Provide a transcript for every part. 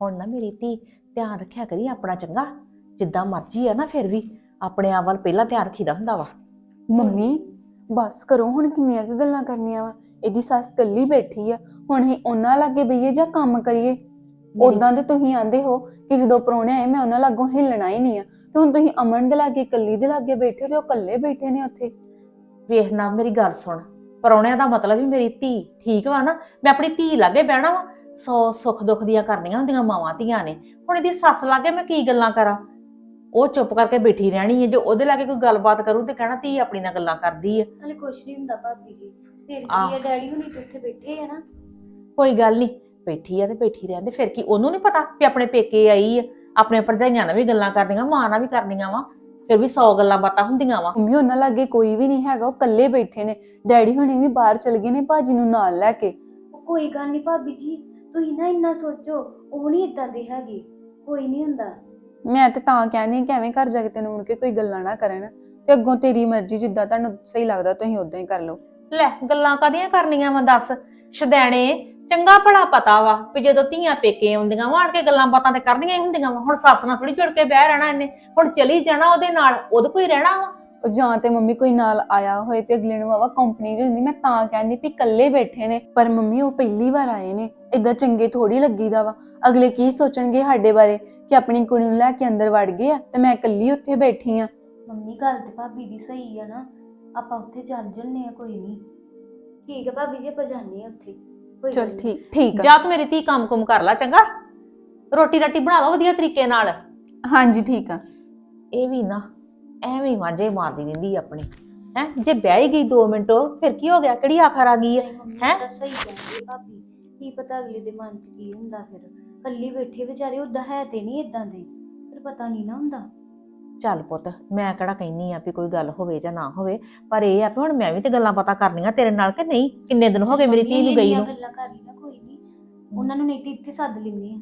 ਹੁਣ ਨਾ ਮੇਰੀ ਧੀ ਧਿਆਨ ਰੱਖਿਆ ਕਰੀ ਆਪਣਾ ਚੰਗਾ। ਜਿੱਦਾਂ ਮਰਜ਼ੀ ਆ ਨਾ ਫਿਰ ਵੀ ਆਪਣੇ ਆਪ ਵੱਲ ਪਹਿਲਾਂ ਧਿਆਨ ਰੱਖੀਦਾ ਹੁੰਦਾ ਵਾ। ਮੰਮੀ ਬਸ ਕਰੋ ਹੁਣ ਕਿੰਨੀਆਂ ਕੁ ਗੱਲਾਂ ਕਰਨੀਆਂ ਵਾ। ਇਹਦੀ ਸੱਸ ਕੱਲੀ ਬੈਠੀ ਆ ਹੁਣ ਹੀ ਉਹਨਾਂ ਲਾਗੇ ਬਈਏ ਜਾਂ ਕੰਮ ਕਰੀਏ? ਉਦਾਂ ਤੇ ਤੁਸੀਂ ਆਂਦੇ ਹੋ ਕਿ ਜਦੋਂ ਪਰੋਣੇ ਆਏ ਮੈਂ ਉਹਨਾਂ ਲਾਗੋਂ ਹਿੱਲਣਾ ਹੀ ਨਹੀਂ ਆ। ਤੇ ਹੁਣ ਤੁਸੀਂ ਅਮਨ ਦੇ ਲਾਗੇ ਕੱਲੀ ਦੇ ਲਾਗੇ ਬੈਠੇ ਤੇ ਉਹ ਕੱਲੇ ਬੈਠੇ ਨੇ ਉੱਥੇ? ਵੇਖ ਨਾ ਮੇਰੀ ਗੱਲ ਸੁਣ। ਪਰੌਣਿਆਂ ਦਾ ਮਤਲਬ ਵੀ ਮੇਰੀ ਧੀ ਠੀਕ ਵਾ ਨਾ। ਮੈਂ ਆਪਣੀ ਧੀ ਲਾਗੇ ਬਹਿਣਾ ਵਾ। ਸੌ ਸੁੱਖ ਦੁੱਖ ਦੀਆਂ ਕਰਨੀਆਂ ਹੁੰਦੀਆਂ ਮਾਵਾਂ ਧੀਆਂ ਨੇ। ਹੁਣ ਇਹਦੀ ਸੱਸ ਲਾਗੇ ਮੈਂ ਕੀ ਗੱਲਾਂ ਕਰਾਂ? ਉਹ ਚੁੱਪ ਕਰਕੇ ਬੈਠੀ ਰਹਿਣੀ ਹੈ। ਜੇ ਉਹਦੇ ਲਾਗੇ ਕੋਈ ਗੱਲਬਾਤ ਕਰੂ ਤੇ ਕਹਿਣਾ ਧੀ ਆਪਣੀ ਨਾਲ ਗੱਲਾਂ ਕਰਦੀ ਹੈ। ਨਾਲੇ ਕੁਛ ਨਹੀਂ ਹੁੰਦਾ ਭਾਬੀ ਜੀ। ਫਿਰ। ਕੀ ਆ ਡੈਡੀ ਹੁਣੀ ਤੇ ਉੱਥੇ ਬੈਠੇ ਆ ਨਾ। ਕੋਈ ਗੱਲ ਨਹੀਂ। ਬੈਠੀ ਆ ਤੇ ਬੈਠੀ ਰਹਿੰਦੇ। ਫਿਰ ਕੀ ਉਹਨੂੰ ਨਹੀਂ ਪਤਾ ਵੀ ਆਪਣੇ ਪੇਕੇ ਆਈ ਆ ਆਪਣੇ ਭਰਜਾਈਆਂ ਨਾਲ ਵੀ ਗੱਲਾਂ ਕਰਨੀਆਂ ਮਾਂ ਨਾਲ ਵੀ ਕਰਨੀਆਂ ਵਾ। ਫਿਰ ਵੀ 100 ਗੱਲਾਂ ਬਾਤਾਂ ਹੁੰਦੀਆਂ ਵਾ। ਮੰਮੀ ਉਹਨਾਂ ਲਾਗੇ ਕੋਈ ਵੀ ਨਹੀਂ ਹੈਗਾ। ਉਹ ਕੱਲੇ ਬੈਠੇ ਨੇ। ਡੈਡੀ ਹੁਣੀ ਵੀ ਬਾਹਰ ਚਲ ਗਏ ਨੇ ਭਾਜੀ ਨੂੰ ਨਾਲ ਲੈ ਕੇ। ਕੋਈ ਗੱਲ ਨਹੀਂ ਭਾਬੀ ਜੀ। ਤੁਸੀਂ ਨਾ ਇੰਨਾ ਸੋਚੋ ਉਹ ਨਹੀਂ ਇਦਾਂ ਦੇ ਹੈਗੇ ਕੋਈ ਨਹੀਂ ਹੁੰਦਾ। ਮੈਂ ਤੇ ਤਾਂ ਕਹਿੰਦੀ ਕਿ ਐਵੇਂ ਘਰ ਜਾ ਕੇ ਤੈਨੂੰ ਮੁੜ ਕੇ ਕੋਈ ਗੱਲਾਂ ਨਾ ਕਰਨ ਤੇ ਅੱਗੋਂ ਤੇਰੀ ਮਰਜ਼ੀ ਜਿੱਦਾਂ ਤੁਹਾਨੂੰ ਸਹੀ ਲੱਗਦਾ ਤੁਸੀਂ ਉਦਾਂ ਹੀ ਕਰ ਲਓ। ਲੈ ਗੱਲਾਂ ਕਾਦੀਆਂ ਕਰਨੀਆਂ ਵਾ ਦੱਸ। ਸ਼ਦੈਣੇ ਚੰਗਾ ਭਲਾ ਪਤਾ ਵਾ ਵੀ ਜਦੋਂ ਧੀਆਂ ਪੇਕੇ ਆਉਂਦੀਆਂ ਵਾ ਆਣ ਕੇ ਗੱਲਾਂ ਬਾਤਾਂ ਤੇ ਕਰਨੀਆਂ ਹੀ ਹੁੰਦੀਆਂ ਵਾ। ਹੁਣ ਸੱਸ ਨਾਲ ਥੋੜੀ ਜੁੜ ਕੇ ਬਹਿ ਰਹਿਣਾ ਇਹਨੇ। ਹੁਣ ਚਲੀ ਜਾਣਾ ਉਹਦੇ ਨਾਲ ਉਹਦੇ ਕੋਈ ਰਹਿਣਾ ਵਾ। ਉਹ ਜਾਂ ਤੇ ਮੰਮੀ ਕੋਈ ਨਾਲ ਆਇਆ ਹੋਏ ਤੇ ਅਗਲੇ ਨੂੰ ਵਾਵਾ ਕੰਪਨੀ ਚ ਹੁੰਦੀ ਮੈਂ ਤਾਂ ਕਹਿੰਦੀ ਵੀ ਇਕੱਲੇ ਬੈਠੇ ਨੇ ਪਰ ਮੰਮੀ ਉਹ ਪਹਿਲੀ ਵਾਰ ਆਏ ਨੇ। ਇਦਾਂ ਚੰਗੇ ਥੋੜੀ ਲੱਗੀਦਾ ਵਾ। ਅਗਲੇ ਕੀ ਸੋਚਣਗੇ ਸਾਡੇ ਬਾਰੇ ਕਿ ਆਪਣੀ ਕੁੜੀ ਨੂੰ ਲੈ ਕੇ ਅੰਦਰ ਵੜ ਗਏ ਆ ਤੇ ਮੈਂ ਇਕੱਲੀ ਉੱਥੇ ਬੈਠੀ ਆ। ਮੰਮੀ ਗੱਲ ਤੇ ਭਾਬੀ ਦੀ ਸਹੀ ਆ ਨਾ। ਆਪਾਂ ਉੱਥੇ ਚੱਲ ਜੰਨੇ ਆ ਕੋਈ ਨਹੀਂ ਠੀਕ ਹੈ ਭਾਬੀ ਜੀ ਆਪਾਂ ਜਾਂਦੇ ਆ ਉੱਥੇ। ਕੋਈ ਗੱਲ ਚਲ ਨੀ। ਠੀਕ ਠੀਕ ਆ। ਜਾ ਤੂੰ ਮੇਰੀ ਧੀ ਕੰਮ ਕੁਮ ਕਰ ਲੈ ਚੰਗਾ? ਰੋਟੀ ਰਾਟੀ ਬਣਾ ਲਓ ਵਧੀਆ ਤਰੀਕੇ ਨਾਲ। ਹਾਂਜੀ ਠੀਕ ਆ। ਇਹ ਵੀ ਨਾ ਐਵੇਂ ਹੀ ਵਾਂਝੇ ਮਾਰਦੀ ਰਹਿੰਦੀ ਆ ਆਪਣੀ। ਹੈ ਜੇ ਬਹਿ ਹੀ ਗਈ 2 ਮਿੰਟ ਫਿਰ ਕੀ ਹੋ ਗਿਆ? ਕਿਹੜੀ ਆਖਰ ਆ ਗਈ ਹੈ? ਹੈਂ? ਤਾਂ ਸਹੀ ਕਹਿੰਦੀ ਭਾਬੀ ਕੀ ਪਤਾ ਅਗਲੇ ਦੇ ਮਨ 'ਚ ਕੀ ਹੁੰਦਾ ਫਿਰ। ਕੱਲੀ ਬੈਠੇ ਵਿਚਾਰੇ ਉਦਾਂ ਹੈ ਤੇ ਨਹੀਂ ਇਦਾਂ ਦੇ। ਫਿਰ ਪਤਾ ਨਹੀਂ ਨਾ ਹੁੰਦਾ। ਚੱਲ ਪੁੱਤ ਮੈਂ ਕਿਹੜਾ ਕਹਿੰਨੀ ਆ ਵੀ ਕੋਈ ਗੱਲ ਹੋਵੇ ਜਾਂ ਨਾ ਹੋਵੇ ਪਰ ਇਹ ਆ ਵੀ ਹੁਣ ਮੈਂ ਵੀ ਤੇ ਗੱਲਾਂ ਪਤਾ ਕਰਨੀਆਂ ਤੇਰੇ ਨਾਲ ਕਿ ਨਹੀਂ? ਕਿੰਨੇ ਦਿਨ ਹੋ ਗਏ ਮੇਰੀ ਧੀ ਨੂੰ ਗਈ ਨੂੰ? ਗੱਲਾਂ ਕਰ ਨਾ ਕੋਈ ਨਹੀਂ ਉਹਨਾਂ ਨੂੰ ਨਹੀਂ ਤੇ ਇੱਥੇ ਸੱਦ ਲੈਂਦੇ ਆ।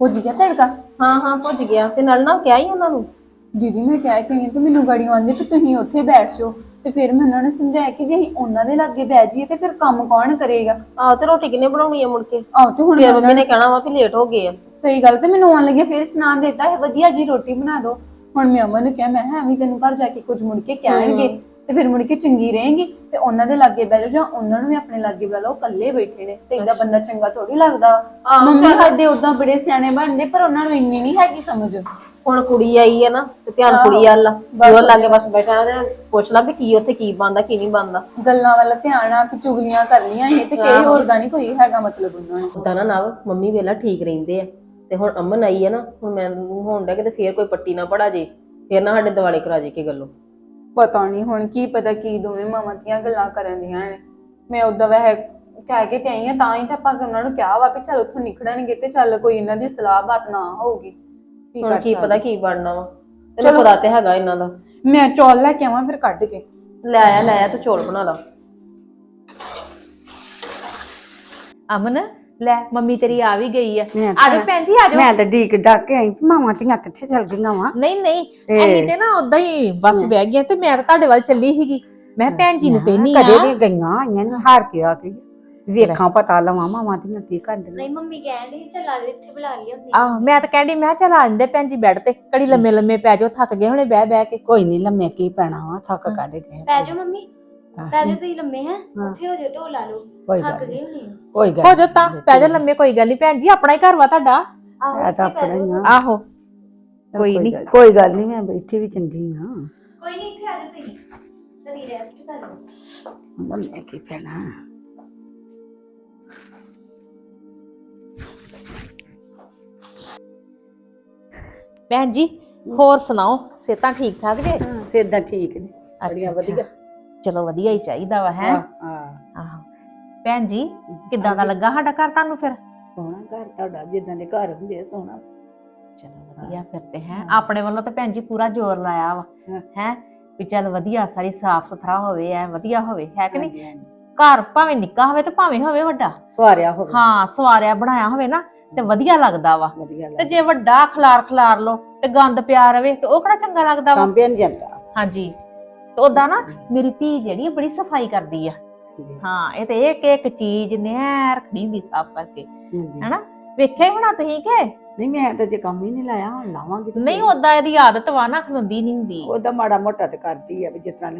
ਪੁੱਜ ਗਿਆ ਤੜਕਾ? ਹਾਂ ਹਾਂ ਭੁੱਜ ਗਿਆ। ਤੇ ਨਾਲ ਨਾ ਕਿਹਾ ਹੀ ਉਹਨਾਂ ਨੂੰ? ਦੀਦੀ ਮੈਂ ਕਹਿ ਕੇ ਆਈ ਤੇ ਮੈਨੂੰ ਗਾੜੀਆਂ ਆਂਦੇ ਵੀ ਤੁਸੀਂ ਉੱਥੇ ਬੈਠ ਜਾਓ। ਤੇ ਫਿਰ ਮੈਂ ਉਹਨਾਂ ਨੇ ਸਮਝਾਇਆ ਕਿ ਜੇ ਅਸੀਂ ਉਹਨਾਂ ਦੇ ਲਾਗੇ ਬਹਿ ਜਾਈਏ ਤੇ ਫਿਰ ਕੰਮ ਕੌਣ ਕਰੇਗਾ? ਆਹ ਤੇ ਰੋਟੀ ਕਿੰਨੇ ਬਣਾਉਣੀ ਆ ਮੁੜ ਕੇ? ਆਹ ਤੇ ਹੁਣ ਫਿਰ ਮੰਮੀ ਨੇ ਕਹਿਣਾ ਵਾ ਵੀ ਲੇਟ ਹੋ ਗਏ ਆ। ਸਹੀ ਗੱਲ ਤੇ ਮੈਨੂੰ ਆਉਣ ਲੱਗਿਆ ਫਿਰ ਸੁਣਾ ਦਿੱਤਾ ਹੈ ਵਧੀਆ ਜੀ ਰੋਟੀ ਬਣਾ ਦਿਓ। ਹੁਣ ਮੈਂ ਅਮਨ ਨੂੰ ਕਿਹਾ ਮੈਂ ਹਾਂ ਵੀ ਤੈਨੂੰ ਘਰ ਜਾ ਕੇ ਕੁਝ ਮੁੜ ਕੇ ਕਹਿਣਗੇ। ਤੇ ਫਿਰ ਮੁੜ ਕੇ ਚੰਗੀ ਰਹੇਗੀ ਤੇ ਉਹਨਾਂ ਦੇ ਲਾਗੇ ਬਹਿ ਜਾਓ ਜਾਂ ਉਹਨਾਂ ਨੂੰ ਵੀ ਆਪਣੇ ਲਾਗੇ ਬੁਲਾ ਲਓ ਇਕੱਲੇ ਬੈਠੇ ਨੇ ਤੇ ਇਦਾਂ ਬੰਦਾ ਚੰਗਾ ਥੋੜੀ ਲੱਗਦਾ। ਮੰਮੀ ਸਾਡੇ ਉਦਾਂ ਬੜੇ ਸਿਆਣੇ ਬਣਦੇ ਪਰ ਉਹਨਾਂ ਨੂੰ ਇੰਨੀ ਨਹੀਂ ਹੈਗੀ ਸਮਝ। ਹੁਣ ਕੁੜੀ ਆਈ ਹੈ ਨਾ ਤੇ ਧਿਆਨ। ਕੁੜੀ ਵੱਲ ਜੋ ਲਾਗੇ ਬਸ ਬੈਠਾ ਤੇ ਪੁੱਛ ਲਾ ਵੀ ਕੀ ਉੱਥੇ ਕੀ ਬੰਦਾ ਕੀ ਨਹੀਂ ਬੰਦਾ ਗੱਲਾਂ ਵੱਲ ਧਿਆਨ ਆ ਕਿ ਚੁਗਲੀਆਂ ਕਰਨੀਆਂ ਇਹ ਤੇ ਕਿਸੇ ਹੋਰ ਦਾ ਨਹੀਂ ਕੋਈ ਹੈਗਾ ਮਤਲਬ ਉਹਨਾਂ ਨੂੰ। ਉਦਾਂ ਨਾ ਨਵ ਮੰਮੀ ਵੇਲਾ ਠੀਕ ਰਹਿੰਦੇ ਆ। ਤੇ ਹੁਣ ਅਮਨ ਆਈ ਹੈ ਨਾ ਹੁਣ ਮੈਂ ਹੋਣ ਡਿਆ ਕਿਤੇ ਫੇਰ ਕੋਈ ਪੱਟੀ ਨਾ ਪੜਾ ਜੇ। ਫੇਰ ਨਾ ਸਾਡੇ ਦਿਵਾਲੇ ਕਰਾ ਜੇ ਕੇ ਗੱਲੋਂ। ਪਤਾ ਨਹੀਂ ਹੁਣ ਕੀ ਪਤਾ ਕੀ ਦੋਵੇਂ ਮਾਵਾਂ ਦੀਆਂ ਗੱਲਾਂ ਕਰਨ ਦੀਆਂ ਨੇ। ਮੈਂ ਉਦਾਂ ਵਹਿ ਕਹਿ ਕੇ ਤੇ ਆਈ ਆ ਤਾਂ ਹੀ ਤਾਂ ਆਪਾਂ ਉਹਨਾਂ ਨੂੰ ਕਿਹਾ ਵਾ ਵੀ ਚੱਲ ਉੱਥੋਂ ਨਿਕਲਣਗੇ ਤੇ ਚੱਲ ਕੋਈ ਇਹਨਾਂ ਦੀ ਸਲਾਹ ਬਾਤ ਨਾ ਹੋਊਗੀ। ਕੀ ਹੁਣ ਕਰ ਕੀ ਪਤਾ। ਕੀ ਬਣਨਾ ਵਾ। ਚਲੋ। ਤੈਨੂੰ ਪਤਾ ਤੇ ਹੈਗਾ ਇਹਨਾਂ ਦਾ। ਮੈਂ ਚੌਲ ਲੈ ਕੇ ਆਵਾਂ ਫਿਰ ਕੱਢ ਕੇ। ਲੈ ਆਇਆ ਲੈ ਆਇਆ ਤੂੰ ਚੌਲ ਬਣਾ ਲਾ। ਅਮਨ? ਲੈ ਮੰਮੀ ਤੇਰੀ ਆ ਵੀ ਗਈ ਆ। ਮੈਂ ਆਜੋ ਤਾਂ- ਭੈਣ ਜੀ ਆਜੋ ਮੈਂ ਤਾਂ ਡੀਕ ਡੱਕ ਕੇ ਆਈ ਮਾਵਾਂ ਧੀਆਂ ਕਿੱਥੇ ਚਲ ਗਈਆਂ ਵਾ? ਨਹੀਂ ਨਹੀਂ ਅਸੀਂ ਤੇ ਨਾ ਉਦਾਂ ਹੀ ਬੱਸ ਬਹਿ ਗਏ ਤੇ ਮੈਂ ਤਾਂ ਤੁਹਾਡੇ ਵੱਲ ਚੱਲੀ ਸੀਗੀ। ਮੈਂ ਭੈਣ ਜੀ ਨੂੰ ਕਹਿਨੀ ਆ ਕਦੇ ਵੀ ਗਈਆਂ ਆਈਆਂ ਨੂੰ ਹਾਰ ਕੇ ਆ ਕੇ ਵੇਖਾਂ ਪਤਾ ਲਵਾਂ ਮਾਵਾਂ ਧੀਆਂ ਕੀ ਕਰਦੀਆਂ ਨਹੀਂ ਮੰਮੀ ਡਈ ਚੱਲ ਆ ਜਾ ਇੱਥੇ ਬੁਲਾ ਲਿਆ ਹੁੰਦੀ ਆਹ ਮੈਂ ਤਾਂ ਕਹਿੰਦੀ ਮੈਂ ਕਿਹਾ ਚੱਲ ਆ ਜਾਂਦੇ ਭੈਣ ਜੀ ਬੈੱਡ ਤੇ ਕੜੀ ਲੰਮੇ ਲੰਮੇ ਪੈ ਜਾਓ ਥੱਕ ਗਏ ਹੁਣੇ ਬਹਿ ਬਹਿ ਕੇ। ਕੋਈ ਨਹੀਂ ਲੰਮੇ ਕੀ ਪੈਣਾ ਵਾ ਥੱਕ ਕਾਦੇ ਗਏ ਪੈ ਜਾਓ ਮੰਮੀ। ਪੈ ਜਾਓ ਤੁਸੀਂ ਲੰਮੇ ਹੈ? ਹਾਂ। ਉੱਥੇ ਹੋ ਜਾਓ ਢੋ ਲਾ ਲਓ। ਕੋਈ ਥੱਕ ਗੱਲ ਗਏ ਨਹੀਂ। ਹੋਣੇ ਆ। ਕੋਈ ਗੱਲ ਹੋ ਜਾ ਤਾਂ ਪੈ ਜਾ ਲੰਮੇ ਕੋਈ ਗੱਲ ਨਹੀਂ। ਭੈਣ ਜੀ ਆਪਣਾ ਹੀ ਘਰ ਵਾ ਤੁਹਾਡਾ? ਆਹੋ ਇਹ ਤਾਂ ਇੱਥੇ ਪੈ ਆਪਣਾ ਹੀ ਜਾਓ। ਆ। ਆਹੋ ਕੋਈ ਨਹੀਂ। ਗੱਲ- ਕੋਈ ਗੱਲ ਨਹੀਂ ਮੈਂ ਬੈਠੀ ਵੀ ਚੰਗੀ ਆ। ਕੋਈ ਨਹੀਂ ਇੱਥੇ ਆ ਜਾਓ ਤੁਸੀਂ। ਕਦੀ ਰੈਸਟ ਕਰ ਲਓ। ਲੰਮੇ ਕੀ ਪੈਣਾ ਭੈਣ ਜੀ ਹੋਰ ਸੁਣਾਓ? ਸਿਹਤਾਂ ਠੀਕ ਠਾਕ ਜੇ? ਹਾਂ ਫਿਰ ਤਾਂ ਠੀਕ ਨੇ। ਬੜੀਆਂ ਅੱਛਾ, ਵਧੀਆ। ਚਲੋ ਵਧੀਆ ਹੀ ਚਾਹੀਦਾ ਵਾ ਹੈ? ਹਾਂ ਆਹੋ। ਭੈਣ ਜੀ ਕਿੱਦਾਂ ਦਾ ਲੱਗਾ ਸਾਡਾ ਘਰ ਤੁਹਾਨੂੰ ਫਿਰ? ਸੋਹਣਾ ਘਰ ਤੁਹਾਡਾ ਜਿੱਦਾਂ ਦੇ ਘਰ ਹੁੰਦੇ ਆ ਸੋਹਣਾ। ਚਲੋ ਵਧੀਆ। ਫਿਰ ਤੇ ਹੈ? ਆਪਣੇ ਵੱਲੋਂ ਤਾਂ ਭੈਣ ਜੀ ਪੂਰਾ ਜ਼ੋਰ ਲਾਇਆ ਵਾ ਹਾਂ। ਹੈ? ਵੀ ਚੱਲ ਵਧੀਆ ਸਾਰੀ ਸਾਫ਼ ਸੁਥਰਾ ਹੋਵੇ ਐ ਵਧੀਆ ਹੋਵੇ ਹੈ ਕਿ ਨਹੀਂ। ਘਰ ਭਾਵੇਂ ਨਿੱਕਾ ਹੋਵੇ ਤੇ ਭਾਵੇਂ ਹੋਵੇ ਵੱਡਾ। ਸਵਾਰਿਆ ਹੋਵੇ। ਹਾਂ ਸਵਾਰਿਆ ਬਣਾਇਆ ਹੋਵੇ ਨਾ ਤੇ ਵਧੀਆ ਲੱਗਦਾ ਵਾ। ਵਧੀਆ ਤੇ ਜੇ ਵੱਡਾ ਖਲਾਰ ਖਲਾਰ ਲੋ ਤੇ ਗੰਦ ਪਿਆ ਰਵੇ ਤੇ ਉਹ ਕਿਹੜਾ ਚੰਗਾ ਲੱਗਦਾ ਵਾ? ਸਾਂਭਿਆ ਜਾਂਦਾ। ਹਾਂਜੀ। ਤੇ ਉਦਾਂ ਨਾ ਮੇਰੀ ਧੀ ਜਿਹੜੀ ਆ ਬੜੀ ਸਫ਼ਾਈ ਕਰਦੀ ਆ। ਜੀ। ਹਾਂ ਇਹ ਤੇ ਇੱਕ ਇੱਕ ਚੀਜ਼ ਨੇ ਰੱਖਣੀ ਹੁੰਦੀ ਸਾਫ਼ ਕਰਕੇ। ਹਨਾ? ਵੇਖਿਆ ਹੀ ਹੋਣਾ ਤੁਸੀਂ ਕਿ? ਨਹੀਂ ਮੈਂ ਤਾਂ ਜੇ ਕੰਮ ਹੀ ਨਹੀਂ ਲਾਇਆ ਹੁਣ ਲਾਵਾਂਗੀ ਤੇ ਨਹੀਂ। ਉਦਾਂ ਇਹਦੀ ਆਦਤ ਵਾ ਨਾ ਖਲੋਂਦੀ ਨਹੀਂ ਹੁੰਦੀ। ਉਹਦਾ ਮਾੜਾ ਮੋਟਾ ਤੇ ਕਰਦੀ ਆ ਵੀ ਜਿਸ ਤਰ੍ਹਾਂ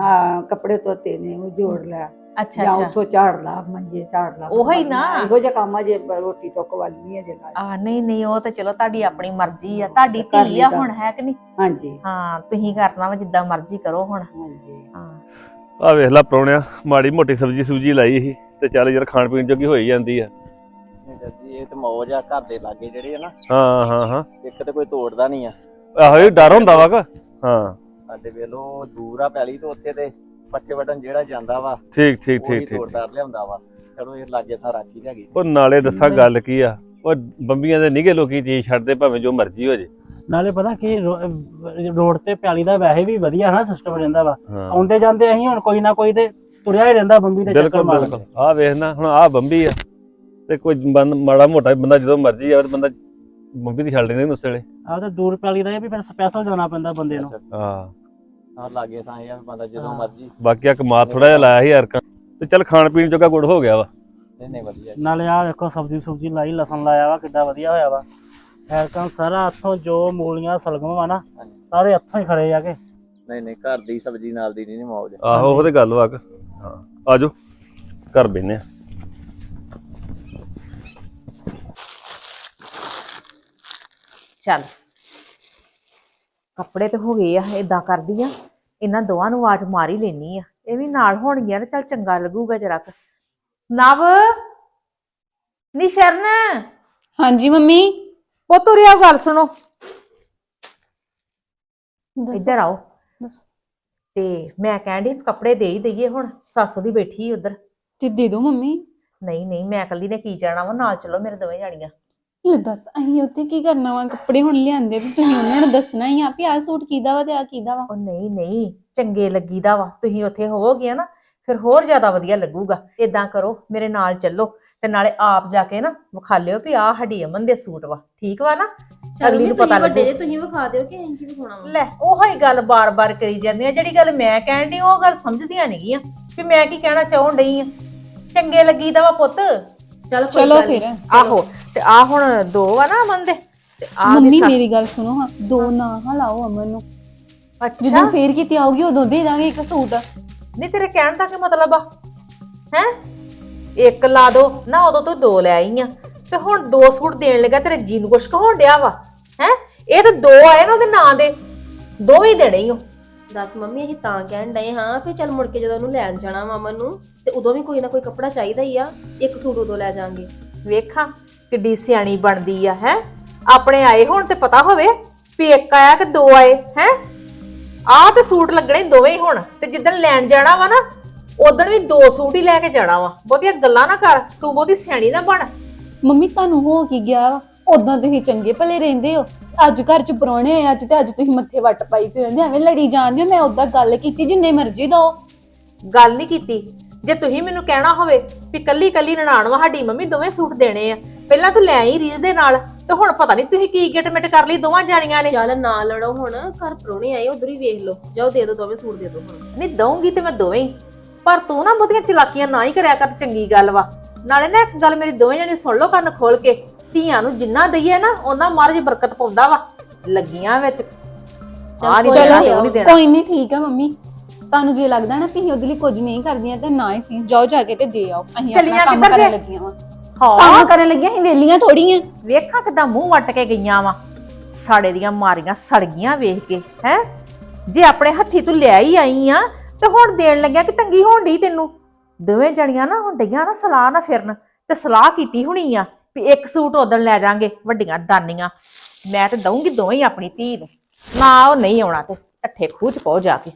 ਆ ਕੱਪੜੇ ਧੋਤੇ ਨੇ ਉਹ ਜੋੜ ਲਿਆ ਅੱਛਾ ਜਾਂ ਅੱਛਾ। ਉੱਥੋਂ ਝਾੜ ਲਾ ਮੰਜੇ ਝਾੜ ਲਾ। ਉਹੀ ਨਾ। ਇਹੋ ਜਿਹਾ ਕੰਮ ਆ ਜੇ ਰੋਟੀ ਟੁੱਕ ਵਾਲੀ ਨਹੀਂ ਅਜੇ ਲਾਇਆ ਆ ਨਹੀਂ ਨਹੀਂ ਉਹ ਤਾਂ ਚਲੋ ਤੁਹਾਡੀ ਆਪਣੀ ਮਰਜ਼ੀ ਆ। ਤੁਹਾਡੀ ਕਰ ਧੀ ਆ ਲਈਦਾ। ਹੁਣ ਹੈ ਕਿ ਨਹੀਂ? ਹਾਂਜੀ। ਹਾਂ ਤੁਸੀਂ ਕਰਨਾ ਵਾ ਜਿੱਦਾਂ ਮਰਜ਼ੀ ਕਰੋ ਹੁਣ। ਹਾਂਜੀ। ਹਾਂ। ਆ ਵੇਖ ਲੈ ਪਰੌਣਿਆ ਮਾੜੀ ਮੋਟੀ ਸਬਜੀ ਸੂਜੀ ਲਾਈ ਸੀ ਤੇ ਚੱਲ ਯਾਰ ਖਾਣ ਪੀਣ ਜੋਗੀ ਹੋਈ ਜਾਂਦੀ ਆ। ਨਹੀਂ ਦੱਸੀ ਇਹ ਤੇ ਮੌਜ ਆ ਘਰ ਦੇ ਲਾਗੇ ਜਿਹੜੇ ਆ ਨਾ। ਹਾਂ ਹਾਂ ਹਾਂ। ਇੱਕ ਤੇ ਕੋਈ ਤੋੜਦਾ ਨਹੀਂ ਆ। ਆਹੋ ਇਹ ਡਰ ਹੁੰਦਾ ਵਾ ਕਿ। ਹਾਂ। ਸਾਡੇ ਵੇਲੋਂ ਦੂਰ ਆ ਪੈਲੀ ਤੋਂ ਉੱਥੇ ਤੇ। ਪੱਟੇ ਵਟਣ ਜਿਹੜਾ ਜਾਂਦਾ ਵਾ ਠੀਕ ਠੀਕ ਠੀਕ ਠੀਕ। ਤੋੜਦਾਰ ਲਿਆਉਂਦਾ ਵਾ। ਚਲੋ ਇਹ ਲਾਗੇ ਤਾਂ ਰਾਖੀ ਹੈਗੀ ਉਹ ਨਾਲੇ ਦੱਸਾਂ ਗੱਲ ਕੀ ਆ? ਉਹ ਬੰਬੀਆਂ ਦੇ ਨਿਗੇ ਲੋਕੀ ਚੀਜ਼ ਛੱਡਦੇ ਭਾਵੇਂ ਜੋ ਮਰਜ਼ੀ ਹੋ ਜੇ। ਨਾਲੇ ਪਤਾ ਕੀ ਰੋਡ ਤੇ ਪੈਲੀ ਦਾ ਵੈਸੇ ਵੀ ਵਧੀਆ ਨਾ ਸਿਸਟਮ ਰਹਿੰਦਾ ਵਾ। ਆਉਂਦੇ ਜਾਂਦੇ ਅਸੀਂ ਹੁਣ ਕੋਈ ਨਾ ਕੋਈ ਤੇ ਤੁਰਿਆ ਹੀ ਰਹਿੰਦਾ ਬੰਬੀ ਤੇ ਚੱਕਰ ਬਿਲਕੁਲ ਮਾਰ ਬਿਲਕੁਲ। ਆ ਵੇਖਣਾ ਹੁਣ ਆ ਬੰਬੀ ਆ। ਤੇ ਕੋਈ ਬੰਦ ਮਾੜਾ ਮੋਟਾ ਬੰਦਾ ਜਦੋਂ ਮਰਜ਼ੀ ਆਵੇ ਬੰਦਾ ਬੰਬੀ ਦੀ ਛੱਡ ਲੈਂਦੇ ਉਸੇ ਵੇਲੇ। ਆ ਤੇ ਦੂਰ ਪੈਲੀ ਦਾ ਇਹ ਵੀ ਫਿਰ ਸਪੈਸ਼ਲ ਜਾਣਾ ਪੈਂਦਾ ਬੰਦੇ ਨੂੰ। ਹਾਂ। ਆ ਲਾਗੇ ਤਾਂ ਇਹ ਆ ਵੀ ਬੰਦਾ ਜਦੋਂ ਹਾਂ। ਮਰਜ਼ੀ। ਬਾਕੀ ਆ ਕਮਾਲ ਥੋੜਾ ਜਿਹਾ ਲਾਇਆ ਸੀ ਯਾਰ ਤੇ ਚੱਲ ਖਾਣ ਪੀਣ ਜੋਗਾ ਗੁੜ ਹੋ ਗਿਆ ਵਾ। ਨਹੀਂ ਨਹੀਂ ਵਧੀਆ। ਨਾਲੇ ਆ ਦੇਖੋ ਸਬਜ਼ੀ ਸੁਬਜ਼ੀ ਲਾਈ ਲਸਣ ਲਾਇਆ ਵਾ ਕਿੱਡਾ ਵਧੀਆ ਹੋਇਆ ਵਾ। ਐਰਕਾਂ ਸਾਰਾ ਹੱਥੋਂ ਜੋ ਮੂਲੀਆਂ ਸਲਗਮ ਵਾ ਨਾ। ਸਾਰੇ ਹੱਥੋਂ ਹੀ ਖੜੇ ਜਾ ਕੇ। ਨਹੀਂ ਨਹੀਂ ਘਰ ਦੀ ਸਬਜ਼ੀ ਨਾਲ ਦੀ ਨਹੀਂ ਮੌਜ। ਆਹੋ ਉਹ ਤੇ ਗੱਲ ਵਾ ਕਿ। ਹਾਂ ਆਜੋ ਘਰ ਬੈਨੇ ਆ। ਚੱਲ। ਕੱਪੜੇ ਤੇ ਹੋ ਗਏ ਆ ਏਦਾਂ ਕਰਦੀ ਆ। ਇਹਨਾਂ ਦੋਵਾਂ ਨੂੰ ਆਵਾਜ਼ ਮਾਰ ਹੀ ਲੈਣੀ ਆ। ਇਹ ਵੀ ਨਾਲ ਹੋਣਗੀਆਂ ਤੇ ਚੱਲ ਚੰਗਾ ਲੱਗੂਗਾ ਜਰਾ ਕੁ। ਨਵ ਨੀ ਸ਼ਰਨ। ਹਾਂਜੀ ਮੰਮੀ। ਉਹ ਤੁਰਿਆ ਗੱਲ ਸੁਣੋ। ਇੱਧਰ ਆਓ। ਤੇ ਮੈਂ ਕਹਿੰਦੀ ਕੱਪੜੇ ਦੇ ਹੀ ਦਈਏ ਹੁਣ ਸੱਸ ਦੀ ਬੈਠੀ ਉਧਰ। ਤੇ ਦੇ ਦੋ ਮੰਮੀ। ਨਹੀਂ ਨਹੀਂ ਮੈਂ ਇਕੱਲੀ ਨੇ ਕੀ ਜਾਣਾ ਵਾ ਨਾਲ ਚਲੋ ਮੇਰੇ ਦੋਵੇਂ ਜਾਣੀਆਂ। ਲੈ ਦੱਸ ਅਸੀਂ ਉੱਥੇ ਕੀ ਕਰਨਾ ਵਾ? ਕੱਪੜੇ ਹੁਣ ਲਿਆਂਦੇ ਤੇ ਤੁਸੀਂ ਉਹਨਾਂ ਨੂੰ ਦੱਸਣਾ ਹੀ ਆ ਵੀ ਆਹ ਸੂਟ ਕਿਹਦਾ ਵਾ ਤੇ ਆ ਕਿਹਦਾ ਵਾ। ਉਹ ਨਹੀਂ ਨਹੀਂ ਚੰਗੇ ਲੱਗੀਦਾ ਵਾ। ਤੁਸੀਂ ਉੱਥੇ ਹੋਵੋਗੇ ਨਾ ਫਿਰ ਹੋਰ ਜ਼ਿਆਦਾ ਵਧੀਆ ਲੱਗੂਗਾ। ਇਦਾਂ ਕਰੋ ਮੇਰੇ ਨਾਲ ਚੱਲੋ ਤੇ ਨਾਲੇ ਆਪ ਜਾ ਕੇ ਨਾ ਵਿਖਾ ਲਿਓ ਵੀ ਆਹ ਸਾਡੀ ਅਮਨ ਦੇ ਸੂਟ ਵਾ। ਠੀਕ ਵਾ ਨਾ? ਅਗਲੀ ਨੂੰ ਪਤਾ ਲੱਗੂ। ਤੁਸੀਂ ਵਿਖਾ ਦਿਓ ਕਿ ਅਸੀਂ ਕੀ ਵਿਖਾਉਣਾ ਵਾ। ਲੈ ਉਹੋ ਹੀ ਗੱਲ ਬਾਰ-ਬਾਰ ਕਰੀ ਜਾਂਦੇ ਆ। ਜਿਹੜੀ ਗੱਲ ਮੈਂ ਕਹਿਣ ਦੀ ਉਹ ਗੱਲ ਸਮਝਦੀਆਂ ਨਹੀਂਗੀਆਂ ਵੀ ਮੈਂ ਕੀ ਕਹਿਣਾ ਚਾਹੁੰ ਡਈ ਆ? ਚੰਗੇ ਲੱਗੀਦਾ ਵਾ ਪੁੱਤ। ਚੱਲ ਕੋਈ ਚਲੋ ਗੱਲ ਨੀ। ਫਿਰ ਆਹੋ ਤੇ ਆ ਹੁਣ ਦੋ ਆ ਨਾ ਅਮਨ ਦੇ ਤੇ ਆ ਮੰਮੀ ਮੇਰੀ ਗੱਲ ਸੁਣੋ ਹਾਂ ਦੋ ਨਾ ਹਾਂ ਲਾਓ ਅਮਨ ਨੂੰ। ਅੱਛਾ। ਜਦੋਂ ਫੇਰ ਕੀਤੀ ਆਉਗੀ ਉਦੋਂ ਦੇ ਦਾਂਗੇ ਇੱਕ ਸੂਟ। ਨਹੀਂ ਤੇਰੇ ਕਹਿਣ ਦਾ ਕੀ ਮਤਲਬ ਆ? ਹੈ? ਇੱਕ ਲਾ ਦੋ ਨਾ ਉਦੋਂ ਤੂੰ ਦੋ ਲੈ ਆਈ ਆ। ਤੇ ਹੁਣ ਦੋ ਸੂਟ ਦੇਣ ਲੱਗਾ ਤੇਰੇ ਜੀ ਨੂੰ ਕੁਛ ਹੋਣ ਡਿਆ ਵਾ? ਹੈ? ਇਹ ਤਾਂ ਦੋ ਆਏ ਨਾ ਉਹਦੇ ਨਾਂ ਦੇ। ਦੋ ਹੀ ਦੇਣੇ ਹੀ ਓ। ਦੱਸ ਮੰਮੀ ਅਸੀਂ ਤਾਂ ਕਹਿਣ ਡਏ ਹਾਂ ਕਿ ਚੱਲ ਮੁੜ ਕੇ ਜਦੋਂ ਉਹਨੂੰ ਲੈਣ ਜਾਣਾ ਵਾ ਅਮਨ ਨੂੰ ਤੇ ਉਦੋਂ ਵੀ ਕੋਈ ਨਾ ਕੋਈ ਕੱਪੜਾ ਚਾਹੀਦਾ ਹੀ ਆ। ਇੱਕ ਸੂਟ ਉਦੋਂ ਲੈ ਜਾਾਂਗੇ। ਵੇਖਾਂ। ਕਿੱਡੀ ਸਿਆਣੀ ਬਣਦੀ ਆ ਹੈ? ਆਪਣੇ ਆਏ ਹੁਣ ਤੇ ਪਤਾ ਹੋਵੇ ਵੀ ਇੱਕ ਆਇਆ ਕਿ ਦੋ ਆਏ ਹੈ? ਆਹ ਤੇ ਸੂਟ ਲੱਗਣੇ ਦੋਵੇਂ ਹੀ ਹੁਣ ਤੇ ਜਿੱਦਣ ਲੈਣ ਜਾਣਾ ਵਾ ਨਾ ਉਦੋਂ ਵੀ ਦੋ ਸੂਟ ਹੀ ਲੈ ਕੇ ਜਾਣਾ ਵਾ। ਬਹੁਤੀਆਂ ਗੱਲਾਂ ਨਾ ਕਰ ਤੂੰ ਬਹੁਤੀ ਸਿਆਣੀ ਨਾ ਬਣ। ਮੰਮੀ ਤੁਹਾਨੂੰ ਹੋ ਕੀ ਗਿਆ ਵਾ? ਉਦੋਂ ਤੁਸੀਂ ਚੰਗੇ ਭਲੇ ਰਹਿੰਦੇ ਹੋ। ਅੱਜ ਘਰ ਚ ਪਰੋਣੇ ਆਏ ਅੱਜ ਤੇ ਅੱਜ ਤੁਸੀਂ ਮੱਥੇ ਵੱਟ ਪਾਈ ਫਿਰਦੇ ਐਵੇਂ ਲੜੀ ਜਾਂਦੇ ਹੋ ਮੈਂ ਉਦਾਂ ਗੱਲ ਕੀਤੀ ਜਿੰਨੇ ਮਰਜ਼ੀ ਦੋ। ਗੱਲ ਨਹੀਂ ਕੀਤੀ। ਜੇ ਤੁਸੀਂ ਮੈਨੂੰ ਕਹਿਣਾ ਹੋਵੇ ਵੀ ਕੱਲੀ ਕੱਲੀ ਨਨਾਣ ਵਾ ਸਾਡੀ ਮੰਮੀ ਦੋਵੇਂ ਸੂਟ ਦੇਣੇ ਆ। ਪਹਿਲਾਂ ਤੂੰ ਲੈ ਆਈ ਰੀਝ ਦੇ ਨਾਲ ਤੇ ਹੁਣ ਪਤਾ ਨਹੀਂ ਤੁਸੀਂ ਕੀ ਗਿਟਮਿਟ ਕਰ ਲਈ ਦੋਵਾਂ ਜਾਣੀਆਂ ਨੇ। ਚੱਲ ਨਾ ਲੜੋ ਹੁਣ ਘਰ ਪਰੋਣੇ ਆਏ ਉਧਰ ਹੀ ਵੇਖ ਲਓ। ਜਾਓ ਦੇ ਦਿਓ ਦੋਵੇਂ ਸੂਟ ਦੇ ਦਿਓ ਹੁਣ। ਨਹੀਂ ਦਊਂਗੀ ਤੇ ਮੈਂ ਦੋਵੇਂ ਹੀ। ਪਰ ਤੂੰ ਨਾ ਬਹੁਤੀਆਂ ਚਲਾਕੀਆਂ ਨਾ ਹੀ ਕਰਿਆ ਕਰ ਚੰਗੀ ਗੱਲ ਵਾ। ਨਾਲੇ ਨਾ ਇੱਕ ਗੱਲ ਮੇਰੀ ਦੋਵੇਂ ਜਣੇ ਸੁਣ ਲਓ ਕੰਨ ਖੋਲ ਕੇ। ਧੀਆਂ ਨੂੰ ਜਿੰਨਾ ਦਈਏ ਨਾ ਉਹਨਾਂ ਮਹਾਰਾਜ ਬਰਕਤ ਪਾਉਂਦਾ ਵਾ। ਲੱਗੀਆਂ ਵਿੱਚ। ਆ ਨਹੀਂ ਦੇਣਾ। ਕੋਈ ਨਹੀਂ ਠੀਕ ਹੈ ਮੰਮੀ। ਤੁਹਾਨੂੰ ਜੇ ਲੱਗਦਾ ਨਾ ਤੁਸੀਂ ਉਹਦੇ ਲਈ ਕੁਝ ਨਹੀਂ ਕਰਦੀਆਂ ਤੇ ਨਾ ਹੀ ਸੀ ਜਾਓ ਜਾ ਕੇ ਤੇ ਦੇ ਆਓ। ਅਸੀਂ ਚੱਲੀਆਂ ਆਪਣਾ ਕੰਮ ਕਿੱਧਰ ਕਰਨ ਜੇ? ਲੱਗੀਆਂ ਵਾ। ਹਾਂ। ਕੰਮ ਕਰਨ ਲੱਗੀਆਂ ਅਸੀਂ ਵੇਲੀਆਂ ਥੋੜੀਆਂ ਵੇਖਾਂ ਕਿਦਾਂ ਮੂੰਹ ਵੱਟ ਕੇ ਗਈਆਂ ਵਾ। ਸਾੜੇ ਦੀਆਂ ਮਾਰੀਆਂ ਸੜ ਗਈਆਂ ਵੇਖ ਕੇ ਹੈ? ਜੇ ਆਪਣੇ ਹੱਥੀ ਤੂੰ ਲਿਆ ਹੀ ਆਈ ਆ ਤੇ ਹੁਣ ਦੇਣ ਲੱਗਿਆ ਕਿ ਤੰਗੀ ਹੋਣ ਡਈ ਤੈਨੂੰ? ਦੋਵੇਂ ਜਣੀਆਂ ਨਾ ਹੁਣ ਡਈਆਂ ਨਾ ਸਲਾਹ ਨਾ ਫਿਰਨ ਤੇ ਸਲਾਹ ਕੀਤੀ ਹੋਣੀ ਆ ਵੀ ਇੱਕ ਸੂਟ ਉਦਣ ਲੈ ਜਾਾਂਗੇ ਵੱਡੀਆਂ ਦਾਨੀਆਂ। ਮੈਂ ਤੇ ਦਊਂਗੀ ਦੋਵੇਂ ਹੀ ਆਪਣੀ ਧੀ ਨੂੰ। ਨਾ ਉਹ ਨਹੀਂ ਆਉਣਾ ਤੇ ਠੱਠੇ ਖੂਹ ਚ ਪਹੁੰਚ ਜਾ ਕੇ।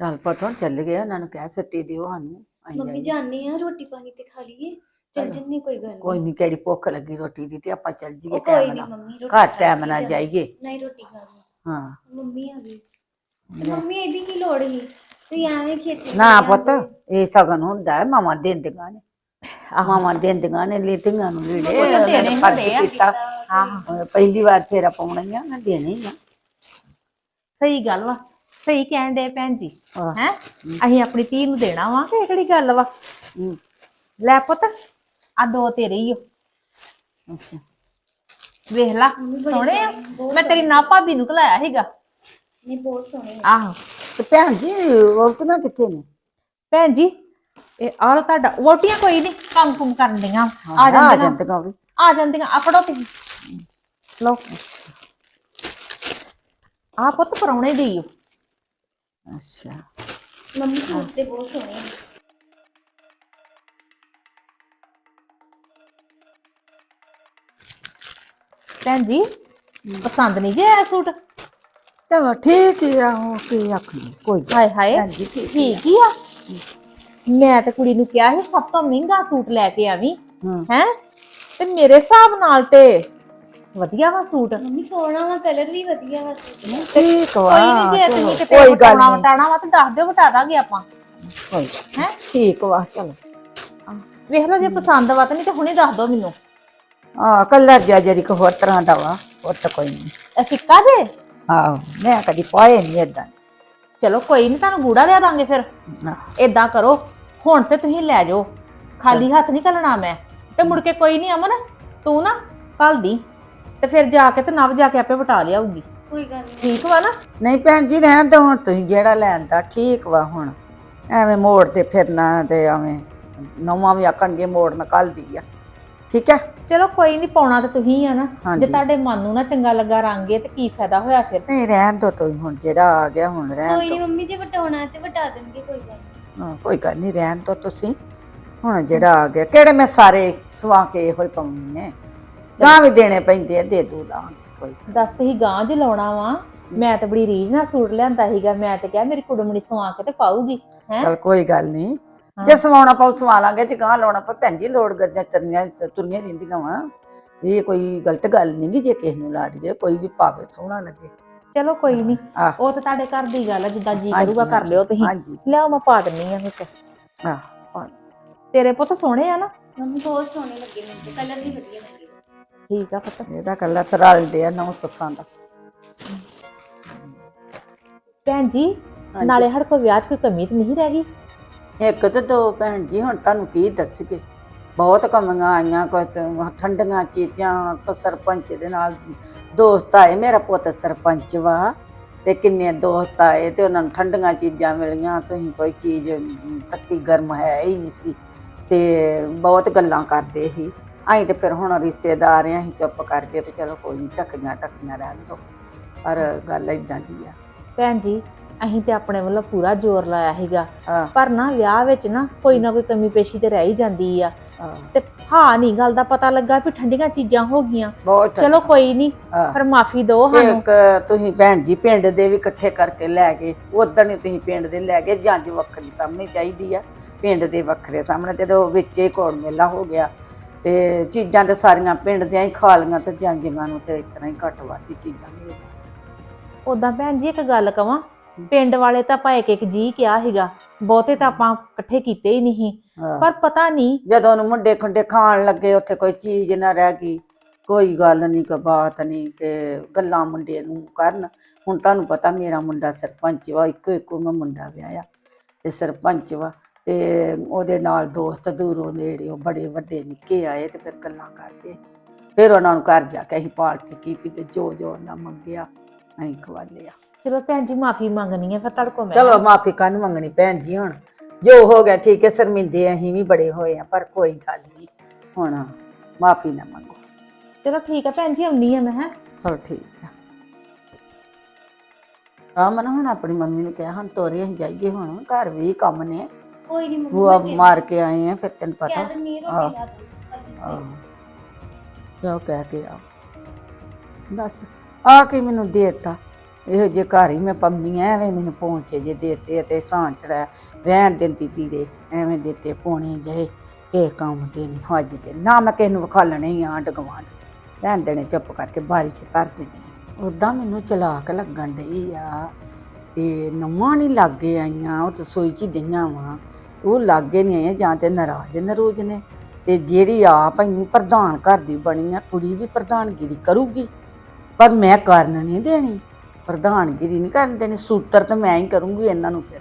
ਚੱਲ ਪਤਾ ਚੱਲ ਗਿਆ ਉਹਨਾਂ ਨੂੰ ਕਹਿ ਸੱਟੀ ਦਿਓ ਸਾਨੂੰ ਅਸੀਂ ਮੰਮੀ ਜਾਈਏ। ਜਾਣੇ ਆ ਰੋਟੀ ਪਾਣੀ ਤੇ ਖਾ ਲਈਏ। ਚੱਲ ਚਲੋ। ਜੰਨੀ ਕੋਈ ਗੱਲ ਕੋਈ ਨਹੀਂ ਕਿਹੜੀ ਭੁੱਖ ਲੱਗੀ ਰੋਟੀ ਦੀ ਤੇ ਆਪਾਂ ਚੱਲ ਜੀਏ ਉਹ ਕੋਈ ਟਾਈਮ ਨਹੀਂ ਨਾਲ। ਮੰਮੀ ਰੋਟੀ ਘਰ ਖਾ ਟਾਈਮ ਨਾਲ ਜਾਈਏ। ਨਹੀਂ ਰੋਟੀ ਖਾ ਲਈ ਹਾਂ। ਮੰਮੀ ਆ ਗਈ। ਮੰਮੀ ਇਹਦੀ ਕੀ ਲੋੜ ਸੀ? ਤੁਸੀਂ ਐਵੇਂ ਖੇਤੀ ਨਾ ਪੁੱਤ। ਇਹ ਸਗਨ ਹੁੰਦਾ ਹੈ ਮਾਮਾ ਦਿੰਦੀਆਂ ਨੇ। ਆਹੋ। ਮਾਮਾ ਦਿੰਦੀਆਂ ਨੇ ਲੀਤੀਆਂ ਨੂੰ ਲੀੜੇ ਉਹ ਤਾਂ ਦੇਣੇ ਹੀ ਖਰਚ ਹੁੰਦੇ ਆ। ਕੀਤਾ। ਅਹ ਪਹਿਲੀ ਵਾਰ ਫੇਰਾ ਪਾਉਣੀਆਂ ਨਾ ਦੇਣੇ ਹੀ ਆ। ਸਹੀ ਗੱਲ ਵਾ। ਸਹੀ ਕਹਿਣ ਦੇ ਭੈਣ ਜੀ। ਆਹ। ਹੈ? ਅਸੀਂ ਆਪਣੀ ਧੀ ਨੂੰ ਦੇਣਾ ਵਾ। ਕਿ ਇਹ ਕਿਹੜੀ ਗੱਲ ਵਾ? ਹੂੰ। ਲੈ ਪੁੱਤ ਆ ਦੋ ਤੇਰੇ ਹੀ ਓ ਅੱਛਾ। ਵੇਖ ਲਾ ਸੋਹਣੇ ਆ। ਮੈਂ ਤੇਰੀ ਨਾ ਭਾਬੀ ਨੂੰ ਘਲਾਇਆ ਸੀਗਾ। ਨਹੀਂ ਬਹੁਤ ਸੋਹਣੇ ਆਹੋ। ਤੇ ਭੈਣ ਜੀ ਉਹ ਕਿਹਨਾਂ ਕਿੱਥੇ ਨੇ? ਭੈਣ ਜੀ ਇਹ ਆਹ ਲਓ ਤੁਹਾਡਾ ਵੋਟੀਆਂ ਕੋਈ ਨਹੀਂ ਕੰਮ ਕੁਮ ਕਰਨ ਦੀਆਂ ਆ ਆ ਜਾਂਦੀਆਂ। ਜਾਂਦੀਆਂ ਵੀ। ਆ ਜਾਂਦੀਆਂ ਆ ਫੜੋ ਤੁਸੀਂ। ਲਓ। ਆ ਪੁੱਤ ਪਰੌਣੇ ਦੀ ਓ। ਅੱਛਾ। ਮੰਮੀ ਸੂਟ ਤੇ ਬਹੁਤ ਸੋਹਣੇ ਆ। ਭੈਣ ਜੀ ਪਸੰਦ ਨਹੀਂ ਜੇ ਆਇਆ ਸੂਟ? ਚਲੋ ਠੀਕ ਹੀ ਆ ਉਹ ਕੀ ਆਖਣੀ। ਕੋਈ ਗੱਲ ਹਾਏ ਹਾਏ ਭੈਣ ਜੀ ਠੀਕ ਠੀਕ ਹੀ ਆ। ਮੈਂ ਤੇ ਕੁੜੀ ਨੂੰ ਕਿਹਾ ਸੀ ਸਭ ਤੋਂ ਮਹਿੰਗਾ ਸੂਟ ਲੈ ਕੇ ਆਵੀਂ ਹਾਂ। ਹੈ? ਤੇ ਮੇਰੇ ਹਿਸਾਬ ਨਾਲ ਤੇ ਵਧੀਆ ਵਾ ਸੂਟ? ਮੰਮੀ ਸੋਹਣਾ ਵਾ ਕਲਰ ਵੀ ਵਧੀਆ ਵਾ ਸੂਟ। ਦਾ ਠੀਕ ਵਾ ਕੋਈ ਨਹੀਂ ਜੇ ਚਲੋ, ਤੁਸੀਂ ਕਿਤੇ ਕੋਈ ਗੱਲ ਵਟਾਉਣਾ ਨਹੀਂ। ਵਟਾਣਾ ਵਾ ਤੇ ਦੱਸ ਦਿਓ ਵਟਾ ਦਾਂਗੇ ਆਪਾਂ। ਕੋਈ ਗੱਲ ਹੈ। ਠੀਕ ਵਾ ਚਲੋ। ਵੇਖ ਲਓ ਜੇ ਪਸੰਦ ਵਾ ਤੇ ਨਹੀਂ ਤੇ ਹੁਣੇ ਦੱਸ ਦਿਓ ਮੈਨੂੰ। ਆ ਕਲਰ ਜਿਹਾ ਜਰੀ ਕੋ ਹੋਰ ਤਰ੍ਹਾਂ ਦਾ ਵਾ ਹੋਰ ਤਾਂ ਕੋਈ ਨਹੀਂ। ਇਹ ਫਿੱਕਾ ਜੇ? ਆਹੋ ਮੈਂ ਕਦੀ ਪਾਏ ਨਹੀਂ ਏਦਾਂ। ਚਲੋ ਕੋਈ ਨਹੀਂ ਤੁਹਾਨੂੰ ਗੂੜਾ ਲਿਆ ਦਾਂਗੇ ਫਿਰ। ਆਹ, ਏਦਾਂ ਕਰੋ ਹੁਣ ਤੇ ਤੁਸੀਂ ਲੈ ਜਾਓ। ਖਾਲੀ ਹੱਥ ਨਹੀਂ ਘੱਲਣਾ ਮੈਂ। ਤੇ ਮੁੜ ਕੇ ਕੋਈ ਨਹੀਂ ਅਮਨ ਤੂੰ ਨਾ ਕੱਲ ਦੀ। ਤੇ ਫਿਰ ਜਾ ਕੇ ਤੇ ਨਵ ਜਾ ਕੇ ਆਪੇ ਵਟਾ ਲਿਆਊਗੀ। ਕੋਈ ਗੱਲ ਨਹੀਂ। ਠੀਕ ਵਾ ਨਾ? ਨਹੀਂ ਭੈਣ ਜੀ ਰਹਿਣ ਦੋ ਹੁਣ ਤੁਸੀਂ ਜਿਹੜਾ ਲੈਂਦਾ ਠੀਕ ਵਾ ਹੁਣ। ਐਵੇਂ ਮੋੜ ਤੇ ਫਿਰਨਾ ਤੇ ਐਵੇਂ ਨਵਾਂ ਵੀ ਆਖਣਗੇ ਮੋੜ ਨਿਕਲਦੀ ਆ। ਠੀਕ ਹੈ? ਚਲੋ ਕੋਈ ਨਹੀਂ ਪਾਉਣਾ ਤੇ ਤੁਸੀਂ ਆ ਨਾ। ਜੇ ਹਾਂਜੀ। ਤੁਹਾਡੇ ਮਨ ਨੂੰ ਨਾ ਚੰਗਾ ਲੱਗਾ ਰੰਗ ਇਹ ਤੇ ਕੀ ਫਾਇਦਾ ਹੋਇਆ ਫਿਰ? ਨਹੀਂ ਰਹਿਣ ਦੋ ਤੁਸੀਂ ਹੁਣ ਜਿਹੜਾ ਆ ਗਿਆ ਹੁਣ ਰਹਿਣ ਕੋਈ ਦੋ ਨਹੀਂ ਮੰਮੀ ਜੇ ਵਟਾਉਣਾ ਤੇ ਵਟਾ ਦੇਣਗੇ ਕੋਈ ਗੱਲ ਨੀ। ਹਾਂ, ਕੋਈ ਗੱਲ ਨਹੀਂ ਰਹਿਣ ਦੋ ਤੁਸੀਂ। ਹੁਣ ਜਿਹੜਾ ਆ ਗਿਆ ਕਿਹੜੇ ਮੈਂ ਸਾਰੇ ਸਵਾ ਕੇ ਇਹੋ ਹੀ ਪਾਉਣੇ ਨੇ? ਗਾਂ ਵੀ ਦੇਣੇ ਪੈਂਦੇ ਆ ਦੇ ਦੂ ਲਾਂਗੇ ਕੋਈ ਗੱਲ ਦੱਸ ਤੁਸੀਂ ਗਾਂ ਜ ਲਾਉਣਾ ਵਾ ਮੈਂ ਤੇ ਬੜੀ ਰੀਝ ਨਾਲ ਸੂਟ ਲਿਆਂਦਾ ਸੀਗਾ ਮੈਂ ਤੇ ਕਿਹਾ ਮੇਰੀ ਕੁੜਮਣੀ ਸਵਾ ਕੇ ਤੇ ਪਾਊਗੀ ਹੈ? ਚਲ ਕੋਈ ਗੱਲ ਨਹੀਂ। ਜੇ ਸਵਾਉਣਾ ਪਾਉ ਸਵਾ ਲਾਂਗੇ ਜੇ ਗਾਂ ਲਾਉਣਾ ਪਾ ਭੈਣ ਜੀ ਲੋੜ ਗੱਜਾਂ ਤਰਨੀਆਂ ਤੁਰਨੀਆਂ ਰਹਿੰਦੀਆਂ ਵਾ ਇਹ ਕੋਈ ਗਲਤ ਗੱਲ ਨਹੀਂ ਗੀ ਜੇ ਕਿਸੇ ਨੂੰ ਲਾ ਦਈਏ ਕੋਈ ਵੀ ਭਾਵੇਂ ਸੋਹਣਾ ਲੱਗੇ। ਚਲੋ ਕੋਈ ਨਹੀਂ ਆਹ। ਉਹ ਤੇ ਤੁਹਾਡੇ ਘਰ ਦੀ ਗੱਲ ਆ ਜਿੱਦਾਂ ਜੀ ਹਾਂਜੀ, ਕਰੂਗਾ ਕਰ ਲਿਓ ਤੁਸੀਂ। ਹਾਂਜੀ। ਲਿਆਓ ਮੈਂ ਪਾ ਦਿੰਨੀ ਆ ਵਿੱਚ ਆਹ ਤੇਰੇ ਪੁੱਤ ਸੋਹਣੇ ਆ ਨਾ? ਮੰਮੀ ਬਹੁਤ ਸੋਹਣੇ ਲੱਗੇ ਮੈਨੂੰ ਕਲਰ ਵੀ ਵਧੀਆ ਲੱਗੇ। ਠੀਕ ਆ ਪੁੱਤ। ਇਹਦਾ ਕੱਲਾ ਰਲਦੇ ਆ ਨੌ ਸੱਸਾਂ ਦਾ। ਭੈਣ ਜੀ ਹਾਂਜੀ। ਨਾਲੇ ਹਰ ਕੋ ਵਿਆਹ 'ਚ ਕੋਈ ਕਮੀ ਤਾਂ ਨਹੀਂ ਰਹਿ ਗਈ? ਇੱਕ ਤੇ ਦੋ ਭੈਣ ਜੀ ਹੁਣ ਤੁਹਾਨੂੰ ਕੀ ਦੱਸਗੇ ਬਹੁਤ ਕਮੀਆਂ ਆਈਆਂ ਕੋਈ ਤੇ ਠੰਡੀਆਂ ਚੀਜ਼ਾਂ ਤੋਂ ਸਰਪੰਚ ਦੇ ਨਾਲ ਦੋਸਤ ਆਏ ਮੇਰਾ ਪੁੱਤ ਸਰਪੰਚ ਵਾ ਤੇ ਕਿੰਨੇ ਦੋਸਤ ਆਏ ਤੇ ਉਹਨਾਂ ਨੂੰ ਠੰਡੀਆਂ ਚੀਜ਼ਾਂ ਮਿਲੀਆਂ ਤੁਸੀਂ ਕੋਈ ਚੀਜ਼ ਤੱਤੀ ਗਰਮ ਹੈ ਹੀ ਨਹੀਂ ਸੀ ਤੇ ਬਹੁਤ ਗੱਲਾਂ ਕਰਦੇ ਸੀ। ਅਸੀਂ ਤੇ ਫਿਰ ਹੁਣ ਰਿਸ਼ਤੇਦਾਰ ਆ ਅਸੀਂ ਚੁੱਪ ਕਰਕੇ ਤੇ ਚਲੋ ਕੋਈ ਨਹੀਂ ਟੱਕੀਆਂ ਟੱਕੀਆਂ ਰਹਿਣ ਦੋ। ਪਰ ਗੱਲ ਇਦਾਂ ਦੀ ਆ। ਭੈਣ ਜੀ ਅਸੀਂ ਤੇ ਆਪਣੇ ਵੱਲੋਂ ਪੂਰਾ ਜ਼ੋਰ ਲਾਇਆ ਸੀਗਾ। ਪਰ ਨਾ ਵਿਆਹ ਵਿੱਚ ਨਾ ਕੋਈ ਨਾ ਕੋਈ ਕਮੀ ਪੇਸ਼ੀ ਤੇ ਰਹਿ ਹੀ ਜਾਂਦੀ ਆ। ਤੇ ਹਾਂ ਨਹੀਂ ਗੱਲ ਦਾ ਪਤਾ ਲੱਗਾ ਵੀ ਠੰਡੀਆਂ ਚੀਜ਼ਾਂ ਹੋ ਗਈਆਂ। ਬਹੁਤ ਚਲੋ ਕੋਈ ਨਹੀਂ। ਪਰ ਮਾਫੀ ਦਿਓ ਸਾਨੂੰ। ਇੱਕ ਤੁਸੀਂ ਭੈਣ ਜੀ ਪਿੰਡ ਦੇ ਵੀ ਇਕੱਠੇ ਕਰਕੇ ਲੈ ਗਏ ਉਦੋਂ ਹੀ ਤੁਸੀਂ ਪਿੰਡ ਦੇ ਲੈ ਗਏ ਜੰਜ ਵੱਖਰੀ ਸਾਹਮਣੇ ਚਾਹੀਦੀ ਆ। ਪਿੰਡ ਦੇ ਵੱਖਰੇ ਸਾਹਮਣੇ ਜਦੋਂ ਵਿੱਚ ਕੋੜ ਮੇਲਾ ਹੋ ਗਿਆ ਤੇ ਚੀਜ਼ਾਂ ਤੇ ਸਾਰੀਆਂ ਪਿੰਡ ਦੀਆਂ ਹੀ ਖਾ ਲਈਆਂ ਤੇ ਜਾਂਜੀਆਂ ਨੂੰ ਤੇ ਇਸ ਤਰ੍ਹਾਂ ਹੀ ਘੱਟ ਵੱਧ ਹੀ ਚੀਜ਼ਾਂ ਉਦਾਂ ਭੈਣ ਜੀ ਇੱਕ ਗੱਲ ਕਵਾਂ ਪਿੰਡ ਵਾਲੇ ਤਾਂ ਆਪਾਂ ਇੱਕ ਇੱਕ ਜੀ ਕਿਹਾ ਸੀਗਾ ਬਹੁਤੇ ਤਾਂ ਆਪਾਂ ਇਕੱਠੇ ਕੀਤੇ ਹੀ ਨਹੀਂ। ਹਾਂ। ਪਰ ਪਤਾ ਨਹੀਂ ਜਦੋਂ ਉਹਨੂੰ ਮੁੰਡੇ ਖੁੰਡੇ ਖਾਣ ਲੱਗੇ ਉੱਥੇ ਕੋਈ ਚੀਜ਼ ਨਾ ਰਹਿ ਗਈ ਕੋਈ ਗੱਲ ਨਹੀਂ ਕੋਈ ਬਾਤ ਨਹੀਂ ਤੇ ਗੱਲਾਂ ਮੁੰਡੇ ਨੂੰ ਕਰਨ। ਹੁਣ ਤੁਹਾਨੂੰ ਪਤਾ ਮੇਰਾ ਮੁੰਡਾ ਸਰਪੰਚ ਵਾ ਇੱਕੋ ਇੱਕੋ ਮੈਂ ਮੁੰਡਾ ਵਿਆਹਿਆ ਤੇ ਸਰਪੰਚ ਵਾ। ਤੇ ਉਹਦੇ ਨਾਲ ਦੋਸਤ ਦੂਰੋਂ ਨੇੜੇ ਉਹ ਬੜੇ ਵੱਡੇ ਨਿੱਕੇ ਆਏ ਤੇ ਫਿਰ ਗੱਲਾਂ ਕਰਦੇ ਫਿਰ ਉਹਨਾਂ ਨੂੰ ਘਰ ਜਾ ਕੇ ਅਸੀਂ ਪਾਰਟੀ ਕੀਤੀ ਤੇ ਜੋ ਜੋ ਉਹਨਾਂ ਮੰਗਿਆ ਅਸੀਂ ਖਵਾ ਲਿਆ ਚਲੋ ਭੈਣ ਜੀ ਮਾਫੀ ਮੰਗਣੀ ਹੈ ਫਿਰ ਤੜਕੋ ਮੈਂ ਚਲੋ ਮਾਫੀ ਕੰਨ ਮੰਗਣੀ ਭੈਣ ਜੀ ਹੁਣ? ਜੋ ਹੋ ਗਿਆ ਠੀਕ ਹੈ ਸ਼ਰਮਿੰਦੇ ਅਸੀਂ ਵੀ ਬੜੇ ਹੋਏ ਆ ਪਰ ਕੋਈ ਗੱਲ ਨਹੀਂ। ਹੁਣ ਮਾਫੀ ਨਾ ਮੰਗੋ। ਚਲੋ ਠੀਕ ਹੈ ਭੈਣ ਜੀ ਆਉਣੀ ਆ ਮੈਂ ਹੈ। ਚਲੋ ਠੀਕ ਆ। ਆ ਮਨ ਹੁਣ ਆਪਣੀ ਮੰਮੀ ਨੂੰ ਕਿਹਾ ਹੁਣ ਤੋਰੇ ਅਸੀਂ ਜਾਈਏ ਹੁਣ ਘਰ ਵੀ ਕੰਮ ਨੇ। ਕੋਈ ਨਹੀਂ ਮੰਮੀ ਬੂਆ ਮਾਰ ਕੇ ਆਏ ਆ ਫਿਰ ਤੈਨੂੰ ਪਤਾ। ਕਹਿ ਦਿੰਨੀ ਆ, ਹਾਂ। ਰੋਟੀ ਲਾ ਦੋ ਆਹ। ਜੋ ਕਹਿ ਕੇ ਆ ਦੱਸ ਆ ਕੇ ਮੈਨੂੰ ਦੇਤਾ? ਇਹੋ ਜੇ ਘਰ ਹੀ ਮੈਂ ਪੰਮੀ ਐ ਐਵੇਂ ਮੈਨੂੰ ਪਹੁੰਚੇ ਜੇ ਦੇਤੇ ਤੇ ਸਾਂਚ ਰਹਿ ਰਹਿਣ ਦਿੰਦੀ ਲੀੜੇ ਐਵੇਂ ਦਿੱਤੇ ਪੋਣੇ ਜਿਹੇ। ਇਹ ਕੰਮ ਦੇ ਨਹੀਂ ਹੱਜ ਦੇ ਨਾ ਮੈਂ ਕਿਸੇ ਨੂੰ ਵਿਖਾਲਣੇ ਹੀ ਆਂਡ ਗਵਾਂਡ ਰਹਿਣ ਦੇਣੇ ਚੁੱਪ ਕਰਕੇ ਬਾਰੀ 'ਚ ਧਰ ਦੇਣੇ ਉਦਾਂ ਮੈਨੂੰ ਚਲਾਕ ਲੱਗਣ ਡਈ ਆ ਤੇ ਨਵਾਂ ਨਹੀਂ ਲੱਗੇ ਆਈਆਂ ਉਹ ਰਸੋਈ 'ਚ ਹੀ ਡਈਆਂ ਵਾ। ਉਹ ਲਾਗੇ ਨਹੀਂ ਆਈਆਂ, ਜਾਂ ਤੇ ਨਾਰਾਜ਼ ਨਰੋਜ ਨੇ। ਤੇ ਜਿਹੜੀ ਆਪ ਇੰਨੀ ਪ੍ਰਧਾਨ ਘਰ ਦੀ ਬਣੀ ਆ, ਕੁੜੀ ਵੀ ਪ੍ਰਧਾਨਗਿਰੀ ਕਰੂਗੀ। ਪਰ ਮੈਂ ਕਰਨ ਨਹੀਂ ਦੇਣੀ। ਪ੍ਰਧਾਨਗਿਰੀ ਨਹੀਂ ਕਰਨ ਦੇਣੀ। ਸੂਤਰ ਤਾਂ ਮੈਂ ਹੀ ਕਰੂੰਗੀ ਇਹਨਾਂ ਨੂੰ ਫਿਰ।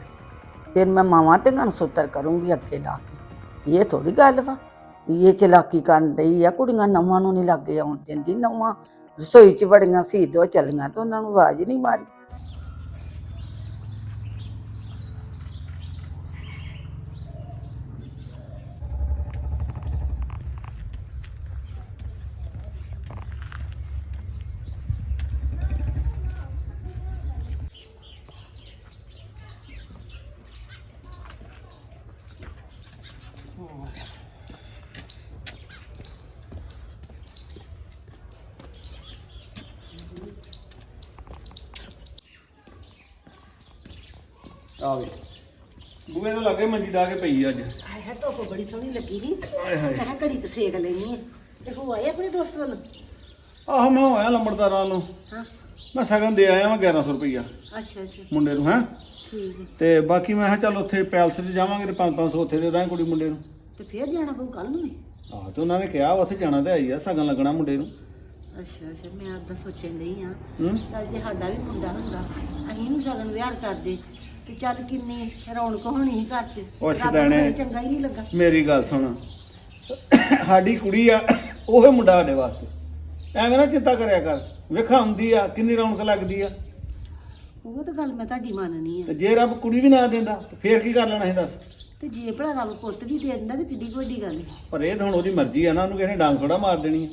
ਫਿਰ ਮੈਂ ਮਾਵਾਂ ਤੇ ਨੂੰ ਸੂਤਰ ਕਰੂੰਗੀ ਅੱਗੇ ਲਾ ਕੇ। ਇਹ ਥੋੜੀ ਗੱਲ ਵਾ ਵੀ ਇਹ ਚਲਾਕੀ ਕਰਨ ਡਈ ਆ। ਕੁੜੀਆਂ ਨਵਾਂ ਨੂੰ ਨਹੀਂ ਲੱਗੇ ਆਉਣ ਦਿੰਦੀ। ਨਵਾਂ ਰਸੋਈ 'ਚ ਬੜੀਆਂ ਸੀ ਦੋ ਚੱਲੀਆਂ ਤਾਂ ਉਹਨਾਂ ਨੂੰ ਆਵਾਜ਼ ਨਹੀਂ ਮਾਰੀ। ਆ ਵੇ ਬੂਏ ਤੋਂ ਲੱਗੇ ਮੰਜੀ ਡਾ ਕੇ ਪਈ ਅੱਜ। ਹੈ ਧੁੱਪ ਬੜੀ ਸੋਹਣੀ ਲੱਗੀ ਨਹੀਂ ਹਾਏ ਹਾਏ। ਮੈਂ ਘੜੀ ਤੇ ਸੇਕ ਲੈਣੀ ਹੈ ਤੇ ਹੋ ਆਏ ਆਪਣੇ ਦੋਸਤ ਵੱਲ? ਆਹੋ ਮੈਂ ਹੋਇਆ ਲੰਬੜਦਾਰਾਂ ਨੂੰ ਹਾਂ। ਮੈਂ ਸਗਨ ਦੇ ਆਇਆ ਮੈਂ 1100 ਰੁਪਈਆ। ਅੱਛਾ ਅੱਛਾ। ਮੁੰਡੇ ਨੂੰ ਹੈ? ਠੀਕ ਹੈ। ਤੇ ਬਾਕੀ ਮੈਂ ਕਿਹਾ ਚੱਲ ਉੱਥੇ ਪੈਲਸ 'ਚ ਜਾਵਾਂਗੇ ਤੇ 5-500 ਉੱਥੇ ਦੇ ਦਾਂਗੇ ਕੁੜੀ ਮੁੰਡੇ ਨੂੰ। ਤੇ ਫੇਰ ਜਾਣਾ ਪਊ ਕੱਲ ਨੂੰ ਵੀ? ਆਹ ਤੇ ਉਹਨਾਂ ਨੇ ਕਿਹਾ ਉੱਥੇ ਜਾਣਾ ਤੇ ਆਈ ਆ ਸਗਨ ਲੱਗਣਾ ਮੁੰਡੇ ਨੂੰ। ਅੱਛਾ ਅੱਛਾ ਮੈਂ ਆਪਦਾ ਸੋਚਣ ਡਈ ਆ। ਹੂੰ? ਚੱਲ ਜੇ ਸਾਡਾ ਵੀ ਮੁੰਡਾ ਹੁੰਦਾ ਅਸੀਂ ਵੀ ਸਗਨ ਵਿਆਹ ਕਰਦੇ। ਤੇ ਚੱਲ ਕਿੰਨੀ ਰੌਣਕ ਹੋਣੀ ਸੀ ਘਰ 'ਚ। ਉਹ ਰੱਬ ਸ਼ੁਦੈਣੇ। ਕਰੇ ਚੰਗਾ ਹੀ ਨਹੀਂ ਲੱਗਾ। ਮੇਰੀ ਗੱਲ ਸੁਣ। ਸਾਡੀ ਕੁੜੀ ਆ ਉਹ ਮੁੰਡਾ ਸਾਡੇ ਵਾਸਤੇ। ਐਵੇਂ ਨਾ ਚਿੰਤਾ ਕਰਿਆ ਕਰ। ਵੇਖਾ ਹੁੰਦੀ ਆ ਕਿੰਨੀ ਰੌਣਕ ਲੱਗਦੀ ਆ। ਉਹ ਤਾਂ ਗੱਲ ਮੈਂ ਤੁਹਾਡੀ ਮੰਨਣੀ ਆ। ਤੇ ਜੇ ਰੱਬ ਕੁੜੀ ਵੀ ਨਾ ਦਿੰਦਾ ਤੇ ਫੇਰ ਕੀ ਕਰ ਲੈਣਾ ਸੀ ਦੱਸ? ਤੇ ਜੇ ਭਲਾ ਰੱਬ ਪੁੱਤ ਵੀ ਦੇ ਦਿੰਦਾ ਤੇ ਕਿੱਡੀ ਕੁ ਵੱਡੀ ਗੱਲ ਹੈ ਪਰ ਇਹ ਤਾਂ ਹੁਣ ਉਹਦੀ ਮਰਜ਼ੀ ਆ ਨਾ ਉਹਨੂੰ ਕਿਸੇ ਨੇ ਡਾਂਗ ਥੋੜਾ ਮਾਰ ਦੇਣੀ ਆ।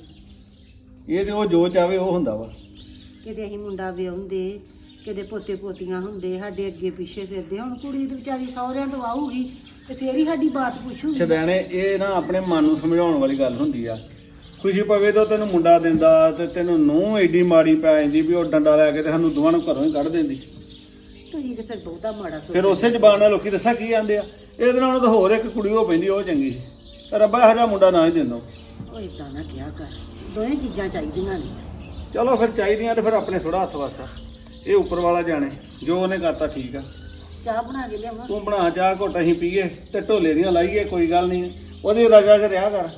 ਇਹ ਤੇ ਉਹ ਜੋ ਚਾਵੇ ਉਹ ਹੁੰਦਾ ਵਾ। ਕਿਤੇ ਅਸੀਂ ਮੁੰਡਾ ਵਿਆਹੁੰਦੇ ਕਿਤੇ ਪੋਤੇ ਪੋਤੀਆਂ ਹੁੰਦੇ ਸਾਡੇ ਅੱਗੇ ਪਿੱਛੇ ਫਿਰਦੇ ਹੁਣ ਕੁੜੀ ਤੇ ਵਿਚਾਰੀ ਸਹੁਰਿਆਂ ਤੋਂ ਆਊਗੀ ਤੇ ਫੇਰ ਹੀ ਸਾਡੀ ਬਾਤ ਪੁੱਛੂਗੀ। ਸਦੈਣੇ ਇਹ ਨਾ ਆਪਣੇ ਮਨ ਨੂੰ ਸਮਝਾਉਣ ਵਾਲੀ ਗੱਲ ਹੁੰਦੀ ਆ। ਖੁਸ਼ੀ ਪਵੇ ਤਾਂ ਤੈਨੂੰ ਮੁੰਡਾ ਦਿੰਦਾ ਤੇ ਤੈਨੂੰ ਨੂੰ ਐਡੀ ਮਾੜੀ ਪੈ ਜਾਂਦੀ ਵੀ ਉਹ ਡੰਡਾ ਲੈ ਕੇ ਤੇ ਸਾਨੂੰ ਦੋਵਾਂ ਨੂੰ ਘਰੋਂ ਹੀ ਕੱਢ ਦਿੰਦੀ। ਤੁਸੀਂ ਤੇ ਫਿਰ ਬਹੁਤਾ ਮਾੜਾ ਫਿਰ ਉਸੇ ਜ਼ਬਾਨ ਨਾਲ ਲੋਕੀ ਦੱਸਾਂ ਕੀ ਆਂਦੇ ਆ? ਇਹਦੇ ਨਾਲ ਤਾਂ ਹੋਰ ਇੱਕ ਕੁੜੀ ਹੋ ਪੈਂਦੀ ਉਹ ਚੰਗੀ। ਸੀ ਰੱਬਾ ਹਰਾ ਮੁੰਡਾ ਨਾ ਹੀ ਦਿੰਦਾ। ਉਹ ਇਦਾਂ ਨਾ ਕਿਹਾ ਕਰ ਦੋਵੇਂ ਚੀਜ਼ਾਂ ਚਾਹੀਦੀਆਂ ਨੇ। ਚਲੋ ਫਿਰ ਚਾਹੀਦੀਆਂ ਤੇ ਫਿਰ ਆਪਣੇ ਥੋੜਾ ਹੱਥ ਵਾਸਾ ਇਹ ਉੱਪਰ ਵਾਲਾ ਜਾਣੇ ਜੋ ਉਹਨੇ ਕਰਤਾ ਠੀਕ ਆ। ਚਾਹ ਬਣਾ ਕੇ ਲਿਆਵਾਂ। ਤੂੰ ਬਣਾ ਚਾਹ ਘੁੱਟ ਅਸੀਂ ਪੀਏ ਤੇ ਢੋਲੇ ਦੀਆਂ ਲਾਈਏ ਕੋਈ ਗੱਲ ਨਹੀਂ। ਉਹਦੀ ਰਜਾ 'ਚ ਰਿਹਾ ਕਰ।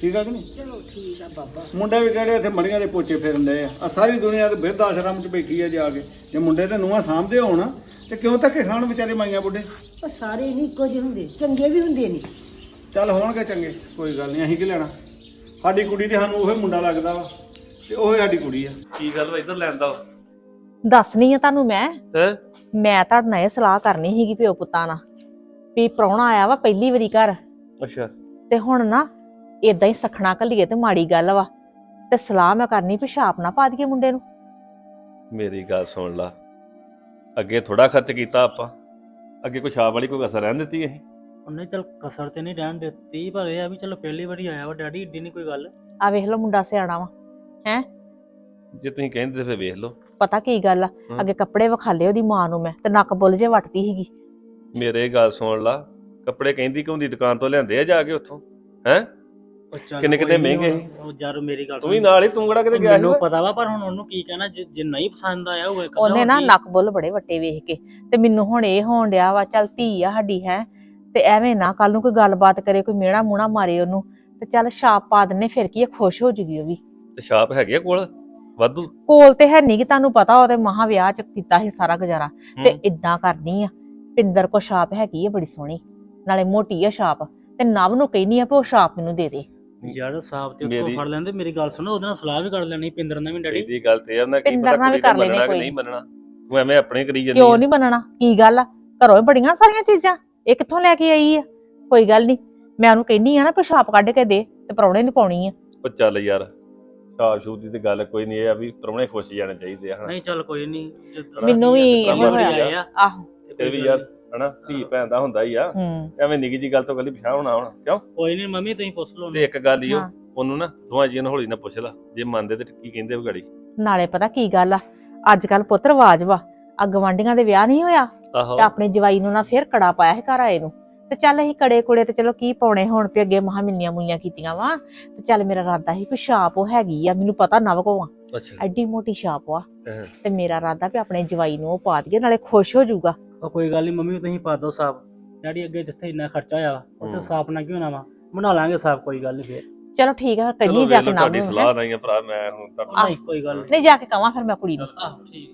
ਠੀਕ ਆ ਕਿ ਨਹੀਂ? ਚਲੋ ਠੀਕ ਆ ਬਾਬਾ। ਮੁੰਡੇ ਵੀ ਕਿਹੜੇ ਇੱਥੇ ਮੜੀਆਂ ਦੇ ਪੋਚੇ ਫੇਰਨ ਦੇ ਆ। ਆ ਸਾਰੀ ਦੁਨੀਆ ਤੇ ਬਿਰਧ ਆਸ਼ਰਮ 'ਚ ਬੈਠੀ ਆ ਜਾ ਕੇ। ਜੇ ਮੁੰਡੇ ਤੇ ਨੂੰਹਾਂ ਸਾਂਭਦੇ ਹੋਣ ਤੇ ਕਿਉਂ ਧੱਕੇ ਖਾਣ ਵਿਚਾਰੇ ਮਾਈਆਂ ਬੁੱਢੇ? ਉਹ ਸਾਰੇ ਨਹੀਂ ਇੱਕੋ ਜਿਹੇ ਹੁੰਦੇ ਚੰਗੇ ਵੀ ਹੁੰਦੇ ਨੇ। ਚੱਲ ਹੋਣਗੇ ਚੰਗੇ ਕੋਈ ਗੱਲ ਨਹੀਂ ਅਸੀਂ ਕੀ ਲੈਣਾ? ਸਾਡੀ ਕੁੜੀ ਤੇ ਸਾਨੂੰ ਉਹੇ ਮੁੰਡਾ ਲੱਗਦਾ ਵਾ ਤੇ ਉਹੇ ਸਾਡੀ ਕੁੜੀ ਆ। ਕੀ ਗੱਲ ਵਾ ਇੱਧਰ ਲੈਂਦਾ ਦੱਸਣੀ ਆ ਤੁਹਾਨੂੰ ਮੈਂ। ਹੈ? ਮੈਂ ਤੁਹਾਡੇ ਨਾਲ ਇਹ ਸਲਾਹ ਕਰਨੀ ਸੀਗੀ ਪਿਓ ਪੁੱਤਾਂ ਨਾਲ ਵੀ ਪ੍ਰਾਹੁਣਾ ਆਇਆ ਵਾ ਪਹਿਲੀ ਵਾਰੀ ਘਰ। ਅੱਛਾ। ਤੇ ਹੁਣ ਨਾ ਇਦਾਂ ਹੀ ਸਖਣਾ ਘੱਲੀਏ ਤੇ ਮਾੜੀ ਗੱਲ ਵਾ। ਤੇ ਸਲਾਹ ਮੈਂ ਕਰਨੀ ਵੀ ਛਾਪ ਨਾ ਪਾ ਦਈਏ ਮੁੰਡੇ ਨੂੰ। ਮੇਰੀ ਗੱਲ ਸੁਣ ਲਾ। ਅੱਗੇ ਥੋੜਾ ਖਰਚ ਕੀਤਾ ਆਪਾਂ। ਅੱਗੇ ਕੋਈ ਛਾਪ ਵਾਲੀ ਕੋਈ ਕਸਰ ਰਹਿਣ ਦਿੱਤੀ ਅਸੀਂ? ਉਹਨੇ ਚਲ ਕਸਰ ਤੇ ਨਹੀਂ ਰਹਿਣ ਦਿੱਤੀ ਪਰ ਇਹ ਆ ਵੀ ਚਲੋ ਪਹਿਲੀ ਵਾਰੀ ਆਇਆ ਵਾ ਡੈਡੀ ਏਡੀ ਨਹੀਂ ਕੋਈ ਗੱਲ। ਆ ਵੇਖ ਲਓ ਮੁੰਡਾ ਸਿਆਣਾ ਵਾ। ਜੇ ਤੁਸੀਂ ਕਹਿੰਦੇ ਤੇ ਫਿਰ ਵੇਖ ਲਓ। ਪਤਾ ਕੀ ਗੱਲ ਆ। ਅੱਗੇ ਕੱਪੜੇ ਵਿਖਾਲੇ ਉਹਦੀ ਮਾਂ ਨੂੰ ਮੈਂ ਤੇ ਨੱਕ ਬੁੱਲ ਜੇ ਵੱਟਦੀ ਸੀਗੀ। ਮੇਰੇ ਗੱਲ ਸੁਣ ਲਾ ਕੱਪੜੇ ਕਹਿੰਦੀ ਕਿ ਉਹਦੀ ਦੁਕਾਨ ਤੋਂ ਲਿਆਂਦੇ ਆ ਜਾ ਕੇ ਉੱਥੋਂ ਹੈ? ਉਹ ਚੱਲ ਕਿੰਨੇ- ਕਿੰਨੇ ਕੋਈ ਨੀ ਮਹਿੰਗੇ? ਹੁਣ- ਉਹ ਯਾਰ ਮੇਰੀ ਗੱਲ ਤੂੰ ਵੀ ਸੁਣ। ਨਾਲ ਹੀ ਤੂੰ ਕਿਹੜਾ ਕਿਤੇ ਗਿਆ ਸੀ ਮੈਨੂੰ? ਪਤਾ ਵਾ ਪਰ ਹੁਣ ਉਹਨੂੰ ਕੀ ਕਹਿਣਾ ਜੇ ਜੇ ਨਹੀਂ ਪਸੰਦ ਆਇਆ ਹੋਵੇ ਕੱਲਾ ਉਹਨੇ ਨਾ ਨੱਕ ਬੁੱਲ ਬੜੇ ਵੱਟੇ ਵੇਖ ਕੇ ਤੇ ਮੈਨੂੰ ਹੁਣ ਇਹ ਹੋਣ ਡਿਆ ਵਾ ਚੱਲ ਧੀ ਆ ਸਾਡੀ ਹੈ? ਤੇ ਐਵੇਂ ਨਾ ਕੱਲ ਨੂੰ ਕੋਈ ਗੱਲਬਾਤ ਕਰੇ ਕੋਈ ਮਿਹਣਾ ਮੂਣਾ ਮਾਰੇ ਉਹਨੂੰ ਤੇ ਚੱਲ ਛਾਪ ਪਾ ਦਿੰਨੇ ਫਿਰ ਕੀ ਆ, ਖੁਸ਼ ਹੋ ਜੂਗੀ ਉਹ ਵੀ। ਤੇ ਛਾਪ ਹੈਗੀ ਆ ਕੋਲ? ਵਾਧੂ? ਕੋਲ ਤੇ ਹੈ ਨਹੀਂ ਕਿ ਤੁਹਾਨੂੰ ਪਤਾ ਉਹਦੇ ਮਹਾ ਵਿਆਹ ਚ ਕੀਤਾ ਸੀ ਸਾਰਾ ਗੁਜ਼ਾਰਾ। ਤੇ। ਇਦਾਂ ਕਰਨੀ ਆ। ਪਿੰਦਰ ਕੋ ਛਾਪ ਹੈਗੀ ਆ ਬੜੀ ਸੋਹਣੀ। ਨਾਲੇ ਮੋਟੀ ਆ ਛਾਪ। ਤੇ ਨਵ ਨੂੰ ਕਹਿਨੀ ਆ ਵੀ ਉਹ ਛਾਪ ਮੈਨੂੰ ਦੇ ਦੇ। ਯਾਰ ਸਾਹਬ ਤੇ ਮੇਰੀ- ਫੜ ਲੈਂਦੇ। ਮੇਰੀ ਗੱਲ ਸੁਣੋ ਉਹਦੇ ਨਾਲ ਸਲਾਹ ਵੀ ਕਰ ਲੈਣੀ ਪਿੰਦਰ ਨਾਲ ਵੀ ਡੈਡੀ। ਇਹਦੀ ਗੱਲ ਤੇ ਉਹਨਾਂ ਕੀ ਪਿੰਦਰ ਪਤਾ ਨਾਲ ਵੀ ਕੁੜੀ ਨੇ ਕਰ ਲੈਣੇ ਮੰਨਣਾ ਕਿ ਕੋਈ। ਨਹੀਂ ਮੰਨਣਾ। ਤੂੰ ਐਵੇਂ ਆਪਣੇ ਕਰੀ ਜਾਂਦੀ ਕਿਉਂ ਆ। ਨਹੀਂ ਮੰਨਣਾ? ਕੀ ਗੱਲ ਆ? ਘਰੋਂ ਹੀ ਬੜੀਆਂ ਸਾਰੀਆਂ ਚੀਜ਼ਾਂ। ਇਹ ਕਿੱਥੋਂ ਲੈ ਕੇ ਆਈ ਆ? ਕੋਈ ਗੱਲ ਨਹੀਂ ਮੈਂ ਉਹਨੂੰ ਕਹਿਨੀ ਆ ਨਾ ਛਾਪ ਕੱਢ ਕੇ ਦੇ ਤੇ ਪਰੌਣੇ ਨੂੰ ਪਾਉਣੀ ਆ। ਉਹ ਚੱਲ ਯਾਰ ਛੂਪ ਦੀ ਤੇ ਗੱਲ ਕੋਈ ਨਹੀਂ ਇਹ ਆ ਵੀ ਪ੍ਰਾਹੁਣੇ ਖੁਸ਼ ਜਾਣੇ ਚਾਹੀਦੇ ਆ ਹਨਾ? ਨਹੀਂ ਚੱਲ ਕੋਈ ਨਹੀਂ ਮੈਨੂੰ ਵੀ ਇਹੋ ਹੋਇਆ। ਆਹੋ। ਇਹ ਵੀ ਯਾਰ ਹਨਾ ਧੀ ਭੈਣ ਦਾ ਹੁੰਦਾ ਹੀ ਆ। ਹੂੰ। ਐਵੇਂ ਨਿੱਕੀ ਜੀ ਗੱਲ ਤੋਂ ਕੱਲੀ ਪਿਛਾਹ ਹੋਣਾ ਹੁਣ ਕਿਉਂ? ਕੋਈ ਨਹੀਂ ਮੰਮੀ ਤੁਸੀਂ ਪੁੱਛ ਲਓ ਤੇ ਇੱਕ ਗੱਲ ਹੀ ਉਹ ਹਾਂ। ਉਹਨੂੰ ਨਾ ਦੋਵਾਂ ਜੀਆਂ ਨੂੰ ਹੌਲੀ ਨਾ ਪੁੱਛ ਲਾ ਜੇ ਮੰਨਦੇ ਤੇ ਕੀ ਕਹਿੰਦੇ ਉਹ ਗਾੜੀ ਨਾਲੇ ਪਤਾ ਕੀ ਗੱਲ ਆ ਅੱਜ ਕੱਲ ਪੁੱਤ ਰਿਵਾਜ ਵਾ ਆ ਗਵਾਂਢੀਆਂ ਦੇ ਵਿਆਹ ਨਹੀਂ ਹੋਇਆ? ਤੇ ਆਪਣੇ ਜਵਾਈ ਨੂੰ ਨਾ ਫੇਰ ਕੜਾ ਪਾਇਆ ਸੀ ਘਰ ਆਏ ਨੂੰ। ਤੇ ਚੱਲ ਅਸੀਂ ਕੜੇ ਕੁੜੇ ਤੇ ਚਲੋ ਕੀ ਪਾਉਣੇ ਹੁਣ ਪੇ ਅੱਗੇ ਮਹਾ ਮਿਲਨੀਆਂ ਮੁਲੀਆਂ ਕੀਤੀਆਂ ਵਾ। ਤੇ ਚੱਲ ਮੇਰਾ ਇਰਾਦਾ ਸੀ ਵੀ ਛਾਪ ਉਹ ਹੈਗੀ ਆ ਮੈਨੂੰ ਪਤਾ ਨਵ ਕੋ ਆ। ਅੱਛਾ। ਐਡੀ ਮੋਟੀ ਛਾਪ ਹਾਂ। ਤੇ ਮੇਰਾ ਇਰਾਦਾ ਵੀ ਆਪਣੇ ਜਵਾਈ ਨੂੰ ਉਹ ਪਾ ਦਈਏ ਨਾਲੇ ਖੁਸ਼ ਹੋ ਜਾਊਗਾ। ਉਹ ਕੋਈ ਗੱਲ ਨਹੀਂ ਮੰਮੀ ਤੁਸੀਂ ਪਾ ਦਿਓ ਸਾਹਬ ਡੈਡੀ ਅੱਗੇ ਜਿੱਥੇ ਇੰਨਾ ਖਰਚਾ ਹੋਇਆ ਵਾ ਉੱਥੇ। ਸਾਫ਼ ਨਾ ਕਿਉਂ ਨਾ ਵਾ? ਬਣਾ ਲਾਂਗੇ ਸਾਹਬ ਕੋਈ ਗੱਲ ਨਹੀਂ ਫੇਰ। ਚਲੋ ਠੀਕ ਆ ਕੰਨੀ ਜਾ ਕੇ ਨਾ ਤੁਹਾਡੀ ਸਲਾਹ ਨਹੀਂ ਆ ਭਰਾ ਮੈਂ ਹੁਣ ਤਾਂ ਆਹ। ਨਹੀਂ ਕੋਈ ਗੱਲ। ਨਹੀਂ ਜਾ ਕੇ ਕਵਾਂ ਫਿਰ ਮੈਂ ਕੁੜੀ ਨੂੰ। ਆਹ ਠੀਕ।